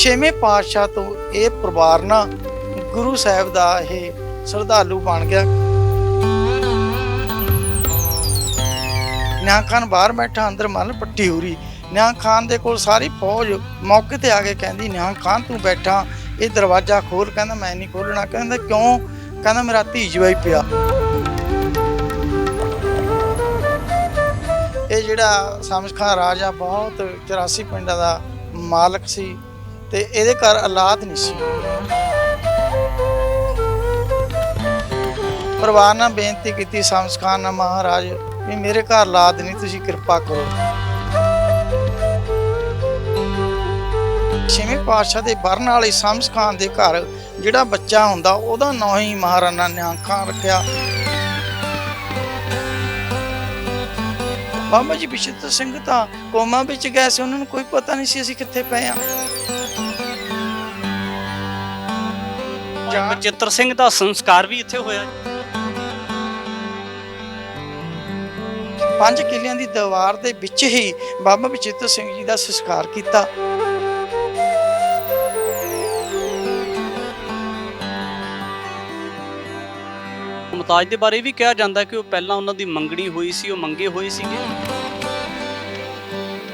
ਛੇਵੇਂ ਪਾਤਸ਼ਾਹ ਤੋਂ ਇਹ ਪਰਿਵਾਰ ਨਾ ਗੁਰੂ ਸਾਹਿਬ ਦਾ ਇਹ ਸ਼ਰਧਾਲੂ ਬਣ ਗਿਆ। ਨਿਆਂ ਖਾਨ ਬਾਹਰ ਬੈਠਾ, ਅੰਦਰ ਮਨ ਪੱਟੀ ਹੋ ਰਹੀ। ਨਿਆਂ ਖਾਨ ਦੇ ਕੋਲ ਸਾਰੀ ਫੌਜ ਮੌਕੇ ਤੇ ਆ ਕੇ ਕਹਿੰਦੀ, ਨਿਆਂ ਖਾਨ, ਤੂੰ ਬੈਠਾ। ਇਹ ਦਰਵਾਜ਼ਾ ਖੋਲ। ਕਹਿੰਦਾ, ਮੈਂ ਨਹੀਂ ਖੋਲਣਾ। ਕਹਿੰਦਾ, ਕਿਉਂ? ਕਹਿੰਦਾ, ਮੇਰਾ ਧੀ ਜਵਾਈ ਪਿਆ। ਇਹ ਜਿਹੜਾ ਸਮਝ ਖਾਨ ਰਾਜਾ ਬਹੁਤ 84 ਪਿੰਡਾਂ ਦਾ ਮਾਲਕ ਸੀ। ਤੇ ਇਹਦੇ ਘਰ ਔਲਾਦ ਨਹੀਂ ਸੀ। ਪਰਿਵਾਰ ਨਾਲ ਬੇਨਤੀ ਕੀਤੀ ਸਮਝ ਖਾਨ ਨਾਲ, ਮਹਾਰਾਜ, ਵੀ ਮੇਰੇ ਘਰ ਔਲਾਦ ਨਹੀਂ, ਤੁਸੀਂ ਕਿਰਪਾ ਕਰੋ। ਛੇਵੇਂ ਪਾਤਸ਼ਾਹ ਦੇ ਬਰਨ ਵਾਲੇ ਸਮਝ ਖਾਨ ਦੇ ਘਰ ਜਿਹੜਾ ਬੱਚਾ ਹੁੰਦਾ, ਉਹਦਾ ਨਾਂ ਹੀ ਮਹਾਰਾਣਾ ਨਿਹੰਗ ਖਾਨ ਰੱਖਿਆ। ਬਾਬਾ ਜੀ ਬਿਸ਼ਤ ਸਿੰਘ ਤਾਂ ਕੋਮਾ ਵਿੱਚ ਗਏ ਸੀ ਉਹਨਾਂ ਨੂੰ ਕੋਈ ਪਤਾ ਨਹੀਂ ਸੀ ਅਸੀਂ ਕਿੱਥੇ ਪਏ ਆ ਜਾਂ ਬਚਿੱਤਰ ਸਿੰਘ ਦਾ ਸੰਸਕਾਰ ਵੀ ਇੱਥੇ ਹੋਇਆ ਪੰਜ ਕਿਲਿਆਂ ਦੀ ਦੀਵਾਰ ਦੇ ਵਿੱਚ ਹੀ ਬਾਬਾ ਬਚਿੱਤਰ ਸਿੰਘ ਜੀ ਦਾ ਸੰਸਕਾਰ ਕੀਤਾ। ਮੁਮਤਾਜ ਦੇ ਬਾਰੇ ਵੀ ਕਿਹਾ ਜਾਂਦਾ ਕਿ ਉਹ ਪਹਿਲਾਂ ਉਹਨਾਂ ਦੀ ਮੰਗਣੀ ਹੋਈ ਸੀ ਉਹ ਮੰਗੇ ਹੋਏ ਸੀਗੇ।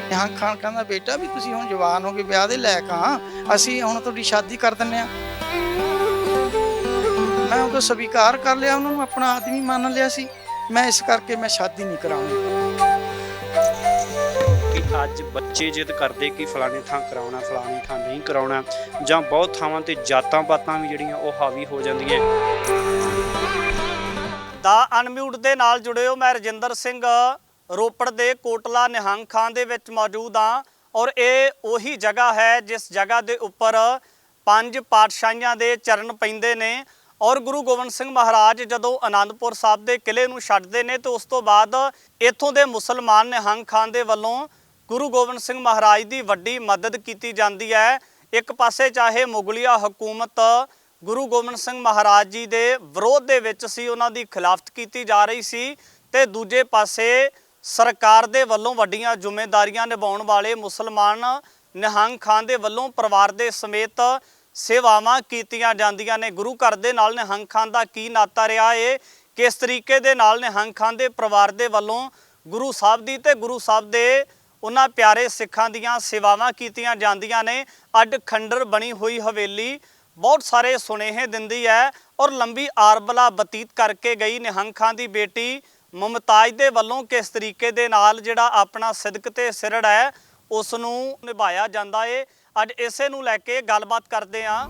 ਨਿਹੰਗ ਖਾਨ ਕਹਿੰਦਾ ਬੇਟਾ ਵੀ ਤੁਸੀਂ ਹੁਣ ਜਵਾਨ ਹੋ ਗਏ ਵਿਆਹ ਦੇ ਲਾਇਕ ਆ ਅਸੀਂ ਹੁਣ ਤੁਹਾਡੀ ਸ਼ਾਦੀ ਕਰ ਦਿੰਨੇ ਆ ਮੈਂ ਉਹ ਸਵੀਕਾਰ ਕਰ ਲਿਆ ਉਹਨਾਂ ਨੂੰ ਆਪਣਾ ਆਦਮੀ ਮੰਨ ਲਿਆ ਸੀ। ਮੈਂ ਇਸ ਕਰਕੇ ਮੈਂ ਸ਼ਾਦੀ ਨਹੀਂ ਕਰਾਉਣੀ। ਕਿ ਅੱਜ ਬੱਚੇ ਜਿੱਦ ਕਰਦੇ ਕਿ ਫਲਾਣੇ ਥਾਂ ਕਰਾਉਣਾ ਫਲਾਣੀ ਥਾਂ ਨਹੀਂ ਕਰਾਉਣਾ ਜਾਂ ਬਹੁਤ ਥਾਵਾਂ ਤੇ ਜਾਤਾਂ ਪਾਤਾਂ ਵੀ ਜਿਹੜੀਆਂ ਉਹ ਹਾਵੀ ਹੋ ਜਾਂਦੀਆਂ। ਦਾ ਅਨਮਿਊਟ ਦੇ ਨਾਲ ਜੁੜੇ ਹੋ ਮੈਂ ਰਜਿੰਦਰ ਸਿੰਘ ਰੋਪੜ ਦੇ ਕੋਟਲਾ ਨਿਹੰਗ ਖਾਨ ਦੇ ਵਿੱਚ ਮੌਜੂਦ ਹਾਂ ਔਰ ਇਹ ਉਹੀ ਜਗ੍ਹਾ ਹੈ ਜਿਸ ਜਗ੍ਹਾ ਦੇ ਉੱਪਰ ਪੰਜ ਪਾਤਸ਼ਾਹੀਆਂ ਦੇ ਚਰਨ ਪੈਂਦੇ ਨੇ ਔਰ ਗੁਰੂ ਗੋਬਿੰਦ ਸਿੰਘ ਮਹਾਰਾਜ ਜਦੋਂ ਆਨੰਦਪੁਰ ਸਾਹਿਬ ਦੇ ਕਿਲੇ ਨੂੰ ਛੱਡਦੇ ਨੇ ਤੇ ਉਸ ਤੋਂ ਬਾਅਦ ਇੱਥੋਂ ਦੇ ਮੁਸਲਮਾਨ ਨਿਹੰਗ ਖਾਨ ਦੇ ਵੱਲੋਂ ਗੁਰੂ ਗੋਬਿੰਦ ਸਿੰਘ ਮਹਾਰਾਜ ਦੀ ਵੱਡੀ ਮਦਦ ਕੀਤੀ ਜਾਂਦੀ ਹੈ। ਇੱਕ ਪਾਸੇ ਚਾਹੇ ਮੁਗਲਿਆ ਹਕੂਮਤ ਗੁਰੂ ਗੋਬਿੰਦ ਸਿੰਘ ਮਹਾਰਾਜ ਜੀ ਦੇ ਵਿਰੋਧ ਦੇ ਵਿੱਚ ਸੀ, ਉਹਨਾਂ ਦੀ ਖਿਲਾਫਤ ਕੀਤੀ ਜਾ ਰਹੀ ਸੀ ਤੇ ਦੂਜੇ ਪਾਸੇ ਸਰਕਾਰ ਦੇ ਵੱਲੋਂ ਵੱਡੀਆਂ ਜ਼ਿੰਮੇਵਾਰੀਆਂ ਨਿਭਾਉਣ ਵਾਲੇ ਮੁਸਲਮਾਨ ਨਿਹੰਗ ਖਾਨ ਦੇ ਵੱਲੋਂ ਪਰਿਵਾਰ ਦੇ ਸਮੇਤ ਸੇਵਾਵਾਂ ਕੀਤੀਆਂ ਜਾਂਦੀਆਂ ਨੇ। ਗੁਰੂ ਘਰ ਦੇ ਨਾਲ ਨਿਹੰਗ ਖਾਨ ਦਾ ਕੀ ਨਾਤਾ ਰਿਹਾ ਏ? ਕਿਸ ਤਰੀਕੇ ਦੇ ਨਾਲ ਨਿਹੰਗ ਖਾਨ ਦੇ ਪਰਿਵਾਰ ਦੇ ਵੱਲੋਂ ਗੁਰੂ ਸਾਹਿਬ ਦੀ ਤੇ ਗੁਰੂ ਸਾਹਿਬ ਦੇ ਉਹਨਾਂ ਪਿਆਰੇ ਸਿੱਖਾਂ ਦੀਆਂ ਸੇਵਾਵਾਂ ਕੀਤੀਆਂ ਜਾਂਦੀਆਂ ਨੇ? ਅੱਡ ਖੰਡਰ ਬਣੀ ਹੋਈ ਹਵੇਲੀ ਬਹੁਤ ਸਾਰੇ ਸੁਨੇਹੇ ਦਿੰਦੀ ਹੈ ਔਰ ਲੰਬੀ ਆਰਬਲਾ ਬਤੀਤ ਕਰਕੇ ਗਈ ਨਿਹੰਗ ਖਾਂ ਦੀ ਬੇਟੀ। ਮੁਮਤਾਜ ਦੇ ਵੱਲੋਂ ਕਿਸ ਤਰੀਕੇ ਦੇ ਨਾਲ ਜਿਹੜਾ ਆਪਣਾ ਸਿਦਕ ਤੇ ਸਿਰੜ ਹੈ ਉਸ ਨੂੰ ਨਿਭਾਇਆ ਜਾਂਦਾ ਏ। ਅੱਜ ਇਸੇ ਨੂੰ ਲੈ ਕੇ ਗੱਲਬਾਤ ਕਰਦੇ ਹਾਂ।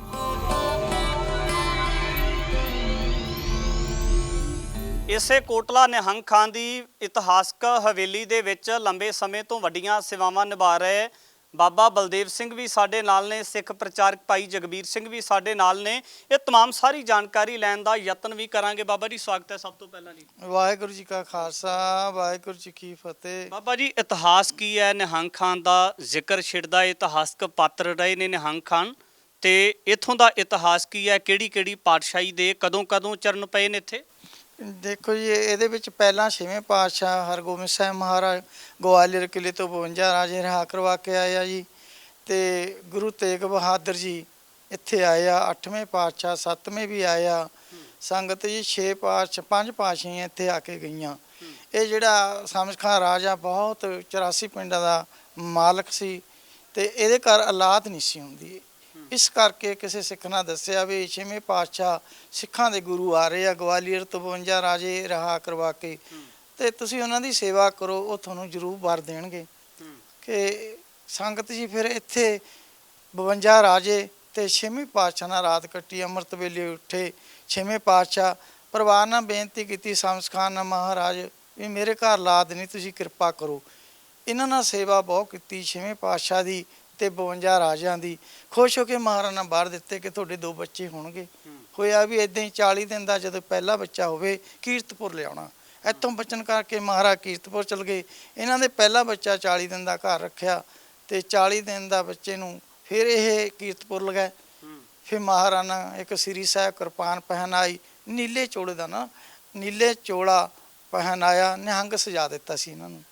ਇਸੇ ਕੋਟਲਾ ਨਿਹੰਗ ਖਾਂ ਦੀ ਇਤਿਹਾਸਕ ਹਵੇਲੀ ਦੇ ਵਿੱਚ ਲੰਬੇ ਸਮੇਂ ਤੋਂ ਵੱਡੀਆਂ ਸੇਵਾਵਾਂ ਨਿਭਾ ਰਹੇ ਬਾਬਾ ਬਲਦੇਵ ਸਿੰਘ ਵੀ ਸਾਡੇ ਨਾਲ ਨੇ ਸਿੱਖ ਪ੍ਰਚਾਰਕ ਭਾਈ ਜਗਬੀਰ ਸਿੰਘ ਵੀ ਸਾਡੇ ਨਾਲ ਨੇ ਇਹ तमाम ਸਾਰੀ ਜਾਣਕਾਰੀ ਲੈਣ ਦਾ ਯਤਨ ਵੀ ਕਰਾਂਗੇ ਬਾਬਾ ਜੀ ਸਵਾਗਤ ਹੈ ਸਭ ਤੋਂ ਪਹਿਲਾਂ ਜੀ ਵਾਹਿਗੁਰੂ ਜੀ ਕਾ ਖਾਲਸਾ ਵਾਹਿਗੁਰੂ ਜੀ ਕੀ ਫਤਿਹ ਬਾਬਾ ਜੀ ਇਤਿਹਾਸ ਕੀ ਹੈ ਨਿਹੰਗ ਖਾਨ ਦਾ ਜ਼ਿਕਰ ਛਿੜਦਾ ਇਤਿਹਾਸਕ ਪਾਤਰ ਰਹੇ ਨੇ ਨਿਹੰਗ ਖਾਨ ਤੇ ਇਥੋਂ ਦਾ ਇਤਿਹਾਸ ਕੀ ਹੈ ਕਿਹੜੀ ਕਿਹੜੀ ਪਾਤਸ਼ਾਹੀ ਦੇ ਕਦੋਂ ਕਦੋਂ ਚਰਨ ਪਏ ਨੇ ਇੱਥੇ ਦੇਖੋ ਜੀ ਇਹਦੇ ਵਿੱਚ ਪਹਿਲਾਂ ਛੇਵੇਂ ਪਾਤਸ਼ਾਹ ਹਰਗੋਬਿੰਦ ਸਾਹਿਬ ਮਹਾਰਾਜ ਗਵਾਲੀਅਰ ਕਿਲੇ ਤੋਂ 52 ਰਾਜੇ ਰਿਹਾ ਕਰਵਾ ਕੇ ਆਏ ਆ ਜੀ ਤੇ ਗੁਰੂ ਤੇਗ ਬਹਾਦਰ ਜੀ ਇੱਥੇ ਆਏ ਆ 8ਵੇਂ ਪਾਤਸ਼ਾਹ 7ਵੇਂ ਵੀ ਆਏ ਆ। ਸੰਗਤ ਜੀ 6 ਪਾਤਸ਼ਾਹ, ਪੰਜ ਪਾਤਸ਼ਾਹੀਆਂ ਇੱਥੇ ਆ ਕੇ ਗਈਆਂ। ਇਹ ਜਿਹੜਾ ਸਮਝ ਖਾਨ ਰਾਜਾ ਬਹੁਤ 84 ਪਿੰਡਾਂ ਦਾ ਮਾਲਕ ਸੀ ਤੇ ਇਹਦੇ ਘਰ ਔਲਾਦ ਨਹੀਂ ਸੀ ਹੁੰਦੀ। ਇਸ ਕਰਕੇ ਕਿਸੇ ਸਿੱਖ ਨੇ ਦੱਸਿਆ ਵੀ ਛੇਵੇਂ ਪਾਤਸ਼ਾਹ ਸਿੱਖਾਂ ਦੇ ਗੁਰੂ ਆ ਰਹੇ ਆ, ਗਵਾਲੀਅਰ ਤੋਂ 52 ਰਾਜੇ ਰਹਾ ਕਰਵਾ ਕੇ। ਤੇ ਤੁਸੀਂ ਉਹਨਾਂ ਦੀ ਸੇਵਾ ਕਰੋ, ਉਹ ਤੁਹਾਨੂੰ ਜ਼ਰੂਰ ਵਰ ਦੇਣਗੇ। ਕਿ ਸੰਗਤ ਜੀ ਫਿਰ ਇੱਥੇ 52 ਰਾਜੇ ਤੇ ਛੇਵੇਂ ਪਾਤਸ਼ਾਹ ਨਾਲ ਰਾਤ ਕੱਟੀ, ਅੰਮ੍ਰਿਤ ਵੇਲੇ ਉੱਠੇ, ਛੇਵੇਂ ਪਾਤਸ਼ਾਹ। ਪਰਿਵਾਰ ਨਾਲ ਬੇਨਤੀ ਕੀਤੀ ਸਮਸ ਖਾਨ ਨਾਲ, ਮਹਾਰਾਜ, ਵੀ ਮੇਰੇ ਘਰ ਔਲਾਦ ਨਹੀਂ ਤੁਸੀਂ ਕਿਰਪਾ ਕਰੋ। ਇਹਨਾਂ ਨਾਲ ਸੇਵਾ ਬਹੁਤ ਕੀਤੀ, ਛੇਵੇਂ ਪਾਤਸ਼ਾਹ ਦੀ ਤੇ 52 ਰਾਜਿਆਂ ਦੀ। ਖੁਸ਼ ਹੋ ਕੇ ਮਹਾਰਾਣਾ ਬਾਹਰ ਦਿੱਤੇ ਕਿ ਤੁਹਾਡੇ ਦੋ ਬੱਚੇ ਹੋਣਗੇ। ਹੋਇਆ ਵੀ ਇਦਾਂ ਹੀ 40 ਦਿਨ ਦਾ ਜਦੋਂ ਪਹਿਲਾ ਬੱਚਾ ਹੋਵੇ, ਕੀਰਤਪੁਰ ਲਿਆਉਣਾ। ਇੱਥੋਂ ਬਚਨ ਕਰਕੇ ਮਹਾਰਾਜ ਕੀਰਤਪੁਰ ਚਲ ਗਏ। ਇਹਨਾਂ ਦੇ ਪਹਿਲਾ ਬੱਚਾ 40 ਦਿਨ ਦਾ ਘਰ ਰੱਖਿਆ ਤੇ 40 ਦਿਨ ਦਾ ਬੱਚੇ ਨੂੰ ਫਿਰ ਇਹ ਕੀਰਤਪੁਰ ਲਗਾਏ ਫਿਰ ਮਹਾਰਾਣਾ ਇੱਕ ਸ੍ਰੀ ਸਾਹਿਬ ਕਿਰਪਾਨ ਪਹਿਨਾਈ ਨੀਲੇ ਚੋਲੇ ਦਾ ਨਾ, ਨੀਲੇ ਚੋਲਾ ਪਹਿਨਾਇਆ ਨਿਹੰਗ ਸਜਾ ਦਿੱਤਾ ਸੀ ਇਹਨਾਂ ਨੂੰ।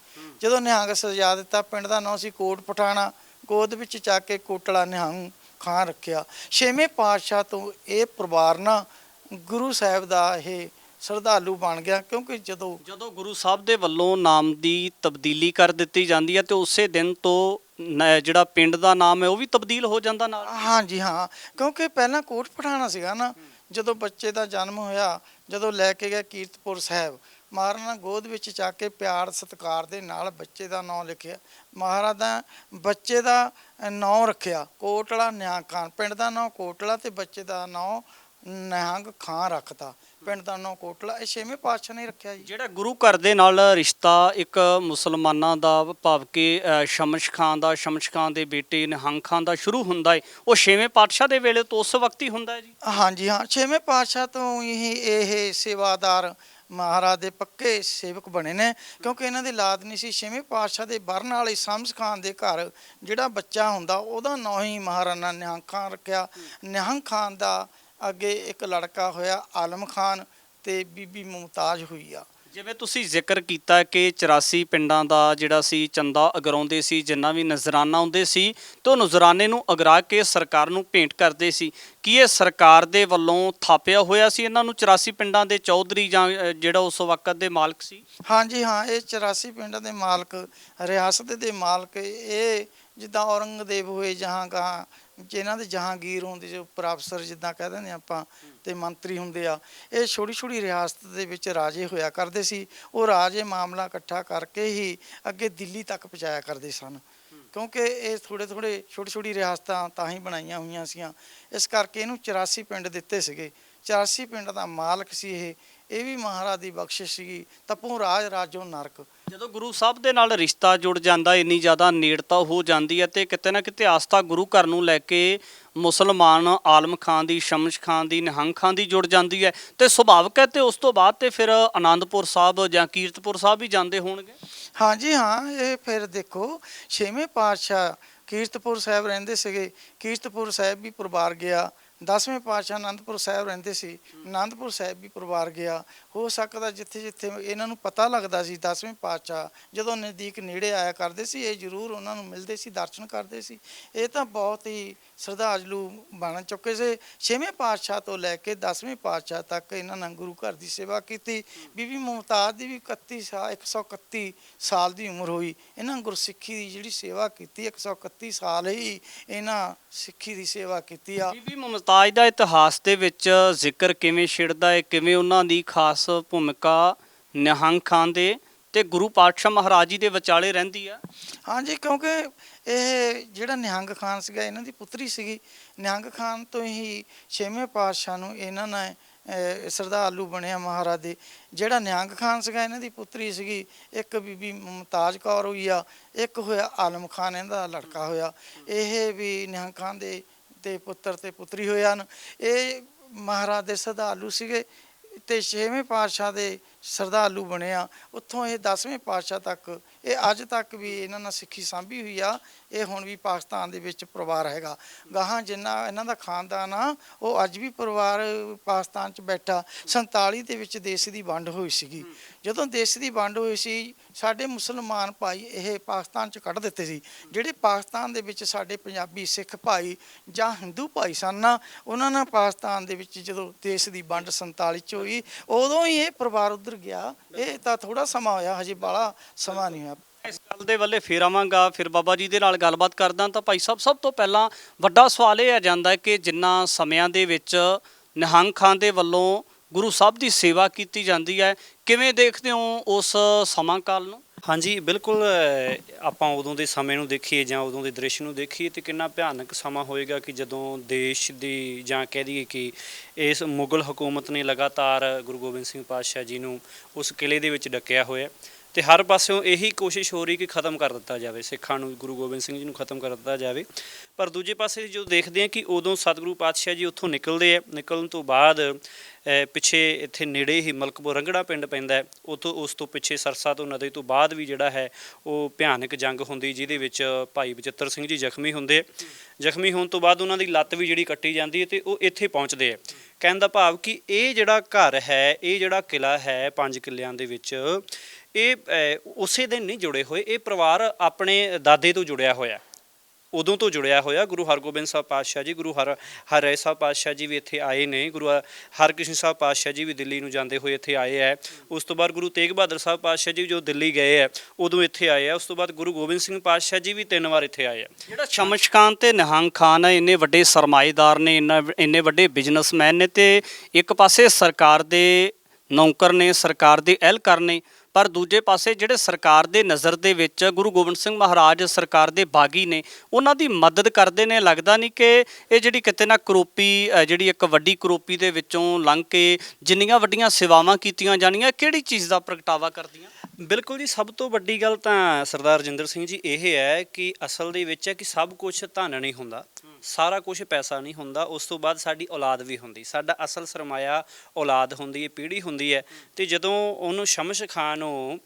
ਜਦੋਂ ਨਿਹੰਗ ਸਜਾ ਦਿੱਤਾ, ਪਿੰਡ ਦਾ ਨਾਂ ਸੀ ਕੋਟ ਪਠਾਣਾ। ਗੋਦ ਵਿੱਚ ਚੱਕ ਕੇ ਕੋਟਲਾ ਨਿਹੰਗ ਖਾਂ ਰੱਖਿਆ। ਛੇਵੇਂ ਪਾਤਸ਼ਾਹ ਤੋਂ ਇਹ ਪਰਿਵਾਰ ਨਾ ਗੁਰੂ ਸਾਹਿਬ ਦਾ ਇਹ ਸ਼ਰਧਾਲੂ ਬਣ ਗਿਆ ਕਿਉਂਕਿ ਜਦੋਂ ਜਦੋਂ ਗੁਰੂ ਸਾਹਿਬ ਦੇ ਵੱਲੋਂ ਨਾਮ ਦੀ ਤਬਦੀਲੀ ਕਰ ਦਿੱਤੀ ਜਾਂਦੀ ਹੈ ਤੇ ਉਸੇ ਦਿਨ ਤੋਂ ਨ- ਜਿਹੜਾ ਪਿੰਡ ਦਾ ਨਾਮ ਹੈ ਉਹ ਵੀ ਤਬਦੀਲ ਹੋ ਜਾਂਦਾ ਨਾਲ। ਹਾਂਜੀ ਹਾਂ। ਕਿਉਂਕਿ ਪਹਿਲਾਂ ਕੋਟ ਪਠਾਣਾ ਸੀਗਾ ਨਾ ਜਦੋਂ ਬੱਚੇ ਦਾ ਜਨਮ ਹੋਇਆ ਜਦੋਂ ਲੈ ਕੇ ਗਏ ਕੀਰਤਪੁਰ ਸਾਹਿਬ ਮਹਾਰਾਜ ਨੇ ਗੋਦ ਵਿੱਚ ਚੱਕ ਕੇ ਪਿਆਰ ਸਤਿਕਾਰ ਦੇ ਨਾਲ ਬੱਚੇ ਦਾ ਨਾਮ ਲਿਖਿਆ। ਮਹਾਰਾਜ ਦਾ ਬੱਚੇ ਦਾ ਨਾਮ ਰੱਖਿਆ। ਕੋਟਲਾ ਨਿਹੰਗ ਖਾਨ। ਪਿੰਡ ਦਾ ਨਾਮ ਕੋਟਲਾ ਤੇ ਬੱਚੇ ਦਾ ਨਾਮ ਨਿਹੰਗ ਖਾਨ ਰੱਖਤਾ। ਪਿੰਡ ਦਾ ਨਾਮ ਕੋਟਲਾ। ਇਹ ਛੇਵੇਂ ਪਾਤਸ਼ਾਹ ਨੇ ਰੱਖਿਆ ਜੀ। ਜਿਹੜਾ ਗੁਰੂ ਘਰ ਦੇ ਨਾਲ ਰਿਸ਼ਤਾ ਇੱਕ ਮੁਸਲਮਾਨਾਂ ਦਾ ਭਾਵ ਕਿ ਸ਼ਮਸ਼ ਖਾਨ ਦਾ ਸ਼ਮਸ਼ ਖਾਨ ਦੇ ਬੇਟੇ ਨਿਹੰਗ ਖਾਨ ਦਾ ਸ਼ੁਰੂ ਹੁੰਦਾ ਹੈ ਉਹ ਛੇਵੇਂ ਪਾਤਸ਼ਾਹ ਦੇ ਵੇਲੇ ਤੋਂ ਉਸ ਵਕਤ ਹੀ ਹੁੰਦਾ ਹੈ ਜੀ? ਹਾਂਜੀ ਹਾਂ। ਛੇਵੇਂ ਪਾਤਸ਼ਾਹ ਤੋਂ ਹੀ ਇਹ ਸੇਵਾਦਾਰ ਮਹਾਰਾਜ ਦੇ ਪੱਕੇ ਸੇਵਕ ਬਣੇ ਨੇ, ਕਿਉਂਕਿ ਇਹਨਾਂ ਦੀ ਲਾਦ ਨਹੀਂ ਸੀ, ਛੇਵੇਂ ਪਾਤਸ਼ਾਹ ਦੇ ਬਰਨ ਵਾਲੇ ਸ਼ਮਸ ਖਾਨ ਦੇ ਘਰ ਜਿਹੜਾ ਬੱਚਾ ਹੁੰਦਾ, ਉਹਦਾ ਨਾਂ ਹੀ ਮਹਾਰਾਣਾ ਨਿਹੰਗ ਖਾਨ ਰੱਖਿਆ। ਨਿਹੰਗ ਖਾਨ ਦਾ ਅੱਗੇ ਇੱਕ ਲੜਕਾ ਹੋਇਆ, ਆਲਮ ਖਾਨ ਤੇ ਬੀਬੀ ਮੁਮਤਾਜ ਹੋਈ ਆ। ਜਿਵੇਂ ਤੁਸੀਂ ਜ਼ਿਕਰ ਕੀਤਾ ਕਿ 84 ਪਿੰਡਾਂ ਦਾ ਜਿਹੜਾ ਸੀ ਚੰਦਾ ਅਗਰਾਉਂਦੇ ਸੀ, ਜਿੰਨਾ ਵੀ ਨਜ਼ਰਾਨਾ ਹੁੰਦੇ ਸੀ, ਤੇ ਉਹ ਨਜ਼ਰਾਨੇ ਨੂੰ ਅਗਰਾ ਕੇ ਸਰਕਾਰ ਨੂੰ ਭੇਂਟ ਕਰਦੇ ਸੀ। ਕੀ ਇਹ ਸਰਕਾਰ ਦੇ ਵੱਲੋਂ ਥਾਪਿਆ ਹੋਇਆ ਸੀ ਇਹਨਾਂ ਨੂੰ 84 ਪਿੰਡਾਂ ਦੇ ਚੌਧਰੀ ਜਾਂ ਜਿਹੜਾ ਉਸ ਵਕਤ ਦੇ ਮਾਲਕ ਸੀ? ਹਾਂਜੀ, ਹਾਂ, ਇਹ 84 ਪਿੰਡਾਂ ਦੇ ਮਾਲਕ, ਰਿਆਸਤ ਦੇ ਮਾਲਕ, ਇਹ ਜਿੱਦਾਂ ਔਰੰਗਜ਼ੇਬ ਹੋਏ ਜਹਾਂ ਜਹਾਂਗਾਹ ਜਿਨ੍ਹਾਂ ਦੇ ਜਹਾਂਗੀਰ ਹੁੰਦੇ ਜੋ ਉੱਪਰ ਅਫਸਰ ਜਿੱਦਾਂ ਕਹਿ ਦਿੰਦੇ ਆਪਾਂ ਤੇ ਮੰਤਰੀ ਹੁੰਦੇ ਆ, ਇਹ ਛੋਟੀ ਛੋਟੀ ਰਿਆਸਤ ਦੇ ਵਿੱਚ ਰਾਜੇ ਹੋਇਆ ਕਰਦੇ ਸੀ। ਉਹ ਰਾਜੇ ਮਾਮਲਾ ਇਕੱਠਾ ਕਰਕੇ ਹੀ ਅੱਗੇ ਦਿੱਲੀ ਤੱਕ ਪਹੁੰਚਾਇਆ ਕਰਦੇ ਸਨ। ਕਿਉਂਕਿ ਇਹ ਥੋੜੇ ਥੋੜੇ ਛੋਟੀ ਛੋਟੀ ਰਿਆਸਤਾਂ ਤਾਂ ਹੀ ਬਣਾਈਆਂ ਹੋਈਆਂ ਸੀਆਂ। ਇਸ ਕਰਕੇ ਇਹਨੂੰ 84 ਪਿੰਡ ਦਿੱਤੇ ਸੀਗੇ। 84 ਪਿੰਡ ਦਾ ਮਾਲਕ ਸੀ ਇਹ। ਇਹ ਵੀ ਮਹਾਰਾਜ ਦੀ ਬਖਸ਼ਿਸ਼ ਸੀਗੀ। ਤਪੋਂ ਰਾਜ ਰਾਜੋ ਨਰਕ। ਜਦੋਂ ਗੁਰੂ ਸਾਹਿਬ ਦੇ ਨਾਲ ਰਿਸ਼ਤਾ ਜੁੜ ਜਾਂਦਾ ਇੰਨੀ ਜ਼ਿਆਦਾ ਨੇੜਤਾ ਹੋ ਜਾਂਦੀ ਹੈ ਤੇ ਕਿਤੇ ਨਾ ਕਿਤੇ ਆਸਥਾ ਗੁਰੂ ਘਰ ਨੂੰ ਲੈ ਕੇ ਮੁਸਲਮਾਨ ਆਲਮ ਖਾਨ ਦੀ ਸ਼ਮਸ਼ ਖਾਨ ਦੀ ਨਿਹੰਗ ਖਾਨ ਦੀ ਜੁੜ ਜਾਂਦੀ ਹੈ। ਤੇ ਸੁਭਾਵਕ ਹੈ ਤੇ ਉਸ ਤੋਂ ਬਾਅਦ ਤੇ ਫਿਰ ਆਨੰਦਪੁਰ ਸਾਹਿਬ ਜਾਂ ਕੀਰਤਪੁਰ ਸਾਹਿਬ ਵੀ ਜਾਂਦੇ ਹੋਣਗੇ? ਹਾਂਜੀ ਹਾਂ ਇਹ ਫਿਰ ਦੇਖੋ ਛੇਵੇਂ ਪਾਤਸ਼ਾਹ ਕੀਰਤਪੁਰ ਸਾਹਿਬ ਰਹਿੰਦੇ ਸੀਗੇ। ਕੀਰਤਪੁਰ ਸਾਹਿਬ ਵੀ ਪਰਿਵਾਰ ਗਿਆ। ਦਸਵੇਂ ਪਾਤਸ਼ਾਹ ਅਨੰਦਪੁਰ ਸਾਹਿਬ ਰਹਿੰਦੇ ਸੀ। ਅਨੰਦਪੁਰ ਸਾਹਿਬ ਵੀ ਪਰਿਵਾਰ ਗਿਆ। ਹੋ ਸਕਦਾ ਜਿੱਥੇ ਜਿੱਥੇ ਇਹਨਾਂ ਨੂੰ ਪਤਾ ਲੱਗਦਾ ਸੀ, ਦਸਵੇਂ ਪਾਤਸ਼ਾਹ ਜਦੋਂ ਨਜ਼ਦੀਕ ਨੇੜੇ ਆਇਆ ਕਰਦੇ ਸੀ, ਇਹ ਜ਼ਰੂਰ ਉਹਨਾਂ ਨੂੰ ਮਿਲਦੇ ਸੀ, ਦਰਸ਼ਨ ਕਰਦੇ ਸੀ। ਇਹ ਤਾਂ ਬਹੁਤ ਹੀ ਸ਼ਰਧਾਲੂ ਬਣ ਚੁੱਕੇ ਸੀ। ਛੇਵੇਂ ਪਾਤਸ਼ਾਹ ਤੋਂ ਲੈ ਕੇ ਦਸਵੇਂ ਪਾਤਸ਼ਾਹ ਤੱਕ ਇਹਨਾਂ ਨੇ ਗੁਰੂ ਘਰ ਦੀ ਸੇਵਾ ਕੀਤੀ। ਬੀਬੀ ਮੁਮਤਾਜ਼ ਦੀ ਵੀ 31 ਸਾਲ 131 ਸਾਲ ਦੀ ਉਮਰ ਹੋਈ। ਇਹਨਾਂ ਗੁਰਸਿੱਖੀ ਦੀ ਜਿਹੜੀ ਸੇਵਾ ਕੀਤੀ 131 ਸਾਲ ਹੀ ਇਹਨਾਂ ਸਿੱਖੀ ਦੀ ਸੇਵਾ ਕੀਤੀ ਆ। ਬੀਬੀ ਮੁਮਤਾਜ਼ ਦਾ ਇਤਿਹਾਸ ਦੇ ਵਿੱਚ ਜ਼ਿਕਰ ਕਿਵੇਂ ਛਿੜਦਾ ਹੈ, ਕਿਵੇਂ ਉਹਨਾਂ ਦੀ ਖਾਸ ਭੂਮਿਕਾ ਨਿਹੰਗ ਖਾਨ ਦੇ ਤੇ ਗੁਰੂ ਪਾਤਸ਼ਾਹ ਮਹਾਰਾਜ ਜੀ ਦੇ ਵਿਚਾਲੇ ਰਹਿੰਦੀ ਆ? ਹਾਂਜੀ ਕਿਉਂਕਿ ਇਹ ਜਿਹੜਾ ਨਿਹੰਗ ਖਾਨ ਸੀਗਾ ਇਹਨਾਂ ਦੀ ਪੁੱਤਰੀ ਸੀਗੀ। ਨਿਹੰਗ ਖਾਨ ਤੋਂ ਹੀ ਛੇਵੇਂ ਪਾਤਸ਼ਾਹ ਨੂੰ ਇਹਨਾਂ ਨੇ ਅਹ, ਸ਼ਰਧਾਲੂ ਬਣਿਆ ਮਹਾਰਾਜ ਦੇ। ਜਿਹੜਾ ਨਿਹੰਗ ਖਾਨ ਸੀਗਾ ਇਹਨਾਂ ਦੀ ਪੁੱਤਰੀ ਸੀਗੀ ਇੱਕ ਬੀਬੀ ਮੁਮਤਾਜ਼ ਕੌਰ ਹੋਈ ਆ ਇੱਕ ਹੋਇਆ ਆਲਮ ਖਾਨ ਇਹਦਾ ਲੜਕਾ ਹੋਇਆ। ਇਹ ਵੀ ਨਿਹੰਗ ਖਾਨ ਦੇ ਤੇ ਪੁੱਤਰ ਤੇ ਪੁੱਤਰੀ ਹੋਏ ਹਨ। ਇਹ ਮਹਾਰਾਜ ਦੇ ਸ਼ਰਧਾਲੂ ਸੀਗੇ। ਤੇ ਛੇਵੇਂ ਪਾਤਸ਼ਾਹ ਦੇ ਸ਼ਰਧਾਲੂ ਬਣਿਆ ਉੱਥੋਂ ਇਹ 10ਵੇਂ ਪਾਤਸ਼ਾਹ ਤੱਕ, ਇਹ ਅੱਜ ਤੱਕ ਵੀ ਇਹਨਾਂ ਨਾਲ ਸਿੱਖੀ ਸਾਂਭੀ ਹੋਈ ਆ, ਇਹ ਹੁਣ ਵੀ ਪਾਕਿਸਤਾਨ ਦੇ ਵਿੱਚ ਪਰਿਵਾਰ ਹੈਗਾ। ਗਾਹਾਂ ਜਿੰਨਾ ਇਹਨਾਂ ਦਾ ਖਾਨਦਾਨ ਆ, ਉਹ ਅੱਜ ਵੀ ਪਰਿਵਾਰ ਪਾਕਿਸਤਾਨ 'ਚ ਬੈਠਾ 47 ਦੇ ਵਿੱਚ ਦੇਸ਼ ਦੀ ਵੰਡ ਹੋਈ ਸੀਗੀ। ਜਦੋਂ ਦੇਸ਼ ਦੀ ਵੰਡ ਹੋਈ ਸੀ, ਸਾਡੇ ਮੁਸਲਮਾਨ ਭਾਈ ਇਹ ਪਾਕਿਸਤਾਨ 'ਚ ਕੱਢ ਦਿੱਤੇ ਸੀ। ਜਿਹੜੇ ਪਾਕਿਸਤਾਨ ਦੇ ਵਿੱਚ ਸਾਡੇ ਪੰਜਾਬੀ ਸਿੱਖ ਭਾਈ ਜਾਂ ਹਿੰਦੂ ਭਾਈ ਸਨ ਨਾ, ਉਹਨਾਂ ਨਾਲ ਪਾਕਿਸਤਾਨ ਦੇ ਵਿੱਚ ਜਦੋਂ ਦੇਸ਼ ਦੀ ਵੰਡ 47 ਚ ਹੋਈ, ਉਦੋਂ ਹੀ ਇਹ ਪਰਿਵਾਰ ਉਧਰ ਗਿਆ। ਇਹ ਤਾਂ ਥੋੜਾ ਸਮਾਂ ਹੋਇਆ, ਹਜੇ ਬਾਲਾ ਸਮਾਂ ਨਹੀਂ ਹੋਇਆ। ਇਸ ਗੱਲ ਦੇ ਵੱਲੇ ਫੇਰ ਆਵਾਂਗਾ, ਫਿਰ ਬਾਬਾ ਜੀ ਦੇ ਨਾਲ ਗੱਲਬਾਤ ਕਰਦਾ ਤਾਂ ਭਾਈ ਸਾਹਿਬ, ਸਭ ਤੋਂ ਪਹਿਲਾਂ ਵੱਡਾ ਸਵਾਲ ਇਹ ਆ ਜਾਂਦਾ ਕਿ ਜਿੰਨਾ ਸਮਿਆਂ ਦੇ ਵਿੱਚ ਨਿਹੰਗ ਖਾਨ ਦੇ ਵੱਲੋਂ ਗੁਰੂ ਸਾਹਿਬ ਦੀ ਸੇਵਾ ਕੀਤੀ ਜਾਂਦੀ ਹੈ, ਕਿਵੇਂ ਦੇਖਦੇ ਹੋ ਉਸ ਸਮਾਂ ਕਾਲ ਨੂੰ? ਹਾਂਜੀ ਬਿਲਕੁਲ ਅਹ, ਆਪਾਂ ਉਦੋਂ ਦੇ ਸਮੇਂ ਨੂੰ ਦੇਖੀਏ ਜਾਂ ਉਦੋਂ ਦੇ ਦ੍ਰਿਸ਼ ਨੂੰ ਦੇਖੀਏ ਤੇ ਕਿੰਨਾ ਭਿਆਨਕ ਸਮਾਂ ਹੋਏਗਾ ਕਿ ਜਦੋਂ ਦੇਸ਼ ਦੀ ਜਾਂ ਕਹਿ ਦਈਏ ਕਿ ਇਸ ਮੁਗਲ ਹਕੂਮਤ ਨੇ ਲਗਾਤਾਰ ਗੁਰੂ ਗੋਬਿੰਦ ਸਿੰਘ ਪਾਤਸ਼ਾਹ ਜੀ ਨੂੰ ਉਸ ਕਿਲੇ ਦੇ ਵਿੱਚ ਡੱਕਿਆ ਹੋਇਆ। ਤੇ ਹਰ ਪਾਸਿਓਂ ਇਹੀ ਕੋਸ਼ਿਸ਼ ਹੋ ਰਹੀ ਕਿ ਖਤਮ ਕਰ ਦਿੱਤਾ ਜਾਵੇ, ਸਿੱਖਾਂ ਨੂੰ, ਗੁਰੂ ਗੋਬਿੰਦ ਸਿੰਘ ਜੀ ਨੂੰ ਖਤਮ ਕਰ ਦਿੱਤਾ ਜਾਵੇ ਪਰ ਦੂਜੇ ਪਾਸੇ ਜਦੋਂ ਦੇਖਦੇ ਹਾਂ ਕਿ ਉਦੋਂ ਸਤਿਗੁਰੂ ਪਾਤਸ਼ਾਹ ਜੀ ਉੱਥੋਂ ਨਿਕਲਦੇ ਆ, ਨਿਕਲਣ ਤੋਂ ਬਾਅਦ ਪਿੱਛੇ ਇੱਥੇ ਨੇੜੇ ਹੀ ਮਲਕਪੁਰ ਰੰਗੜਾ ਪਿੰਡ ਪੈਂਦਾ ਹੈ ਉਤੋਂ ਉਸ ਤੋਂ ਪਿੱਛੇ ਸਰਸਾ ਤੋਂ ਨਦੀ ਤੋਂ ਬਾਅਦ ਵੀ ਜਿਹੜਾ ਹੈ, ਉਹ ਭਿਆਨਕ ਜੰਗ ਹੁੰਦੀ ਜਿਹਦੇ ਵਿੱਚ ਭਾਈ ਬਚਿੱਤਰ ਸਿੰਘ ਜੀ ਜ਼ਖਮੀ ਹੁੰਦੇ ਆ। ਜ਼ਖਮੀ ਹੋਣ ਤੋਂ ਬਾਅਦ ਉਹਨਾਂ ਦੀ ਲੱਤ ਵੀ ਜਿਹੜੀ ਕੱਟੀ ਜਾਂਦੀ ਹੈ ਤੇ ਉਹ ਇੱਥੇ ਪਹੁੰਚਦੇ ਆ ਕਹਿਣ ਦਾ ਭਾਵ ਕਿ ਇਹ ਜਿਹੜਾ ਘਰ ਹੈ, ਇਹ ਜਿਹੜਾ ਕਿਲਾ ਹੈ, ਪੰਜ ਕਿੱਲਿਆਂ ਦੇ ਵਿੱਚ ਇਹ ਉਸੇ ਦਿਨ ਨਹੀਂ ਜੁੜੇ ਹੋਏ। ਇਹ ਪਰਿਵਾਰ ਆਪਣੇ ਦਾਦੇ ਤੋਂ ਜੁੜਿਆ ਹੋਇਆ। ਉਦੋਂ ਤੋਂ ਜੁੜਿਆ ਹੋਇਆ। ਗੁਰੂ ਹਰਗੋਬਿੰਦ ਸਾਹਿਬ ਪਾਤਸ਼ਾਹ ਜੀ, ਗੁਰੂ ਹਰ ਹਰਿ ਸਾਹਿਬ ਪਾਤਸ਼ਾਹ ਜੀ ਵੀ ਇੱਥੇ ਆਏ ਨੇ। ਗੁਰੂ ਹਰਕ੍ਰਿਸ਼ਨ ਸਾਹਿਬ ਪਾਤਸ਼ਾਹ ਜੀ ਵੀ ਦਿੱਲੀ ਨੂੰ ਜਾਂਦੇ ਹੋਏ ਇੱਥੇ ਆਏ ਹੈ। ਉਸ ਤੋਂ ਬਾਅਦ ਗੁਰੂ ਤੇਗ ਬਹਾਦਰ ਸਾਹਿਬ ਪਾਤਸ਼ਾਹ ਜੀ ਜੋ ਦਿੱਲੀ ਗਏ ਹੈ, ਉਦੋਂ ਇੱਥੇ ਆਏ ਹੈ। ਉਸ ਤੋਂ ਬਾਅਦ ਗੁਰੂ ਗੋਬਿੰਦ ਸਿੰਘ ਪਾਤਸ਼ਾਹ ਜੀ ਵੀ ਤਿੰਨ ਵਾਰ ਇੱਥੇ ਆਏ ਹੈ। ਜਿਹੜਾ ਸ਼ਮਸ਼ ਖਾਨ ਤੇ ਨਿਹੰਗ ਖਾਨ ਹੈ, ਇੰਨੇ ਵੱਡੇ ਸਰਮਾਏਦਾਰ ਨੇ, ਇੰਨਾ ਇੰਨੇ ਵੱਡੇ ਬਿਜ਼ਨਸਮੈਨ ਨੇ ਤੇ ਇੱਕ ਪਾਸੇ ਸਰਕਾਰ ਦੇ ਨੌਕਰ ਨੇ, ਸਰਕਾਰ ਦੇ ਅਹਿਲਕਾਰ ਨੇ ਪਰ ਦੂਜੇ ਪਾਸੇ ਜਿਹੜੇ ਸਰਕਾਰ ਦੇ ਨਜ਼ਰ ਦੇ ਵਿੱਚ ਗੁਰੂ ਗੋਬਿੰਦ ਸਿੰਘ ਮਹਾਰਾਜ ਸਰਕਾਰ ਦੇ ਬਾਗੀ ਨੇ, ਉਹਨਾਂ ਦੀ ਮਦਦ ਕਰਦੇ ਨੇ। ਲੱਗਦਾ ਨਹੀਂ ਕਿ ਇਹ ਜਿਹੜੀ ਕਿਤੇ ਨਾ ਕਰੋਪੀ ਜਿਹੜੀ ਇੱਕ ਵੱਡੀ ਕਰੋਪੀ ਦੇ ਵਿੱਚੋਂ ਲੰਘ ਕੇ ਜਿੰਨੀਆਂ ਵੱਡੀਆਂ ਸੇਵਾਵਾਂ ਕੀਤੀਆਂ ਜਾਣੀਆਂ, ਕਿਹੜੀ ਚੀਜ਼ ਦਾ ਪ੍ਰਗਟਾਵਾ ਕਰਦੀਆਂ? ਬਿਲਕੁਲ ਜੀ, ਸਭ ਤੋਂ ਵੱਡੀ ਗੱਲ ਤਾਂ ਸਰਦਾਰ ਰਜਿੰਦਰ ਸਿੰਘ ਜੀ ਇਹ ਹੈ ਕਿ ਅਸਲ ਦੇ ਵਿੱਚ ਹੈ ਕਿ ਸਭ ਕੁਝ ਧਨ ਨਹੀਂ ਹੁੰਦਾ, ਸਾਰਾ ਕੁਝ ਪੈਸਾ ਨਹੀਂ ਹੁੰਦਾ, ਉਸ ਤੋਂ ਬਾਅਦ ਸਾਡੀ ਔਲਾਦ ਵੀ ਹੁੰਦੀ। ਸਾਡਾ ਅਸਲ ਸਰਮਾਇਆ ਔਲਾਦ ਹੁੰਦੀ ਹੈ, ਪੀੜ੍ਹੀ ਹੁੰਦੀ ਹੈ ਤੇ ਜਦੋਂ ਉਹਨੂੰ ਸ਼ਮਸ਼ ਖਾਨ ਨੂੰ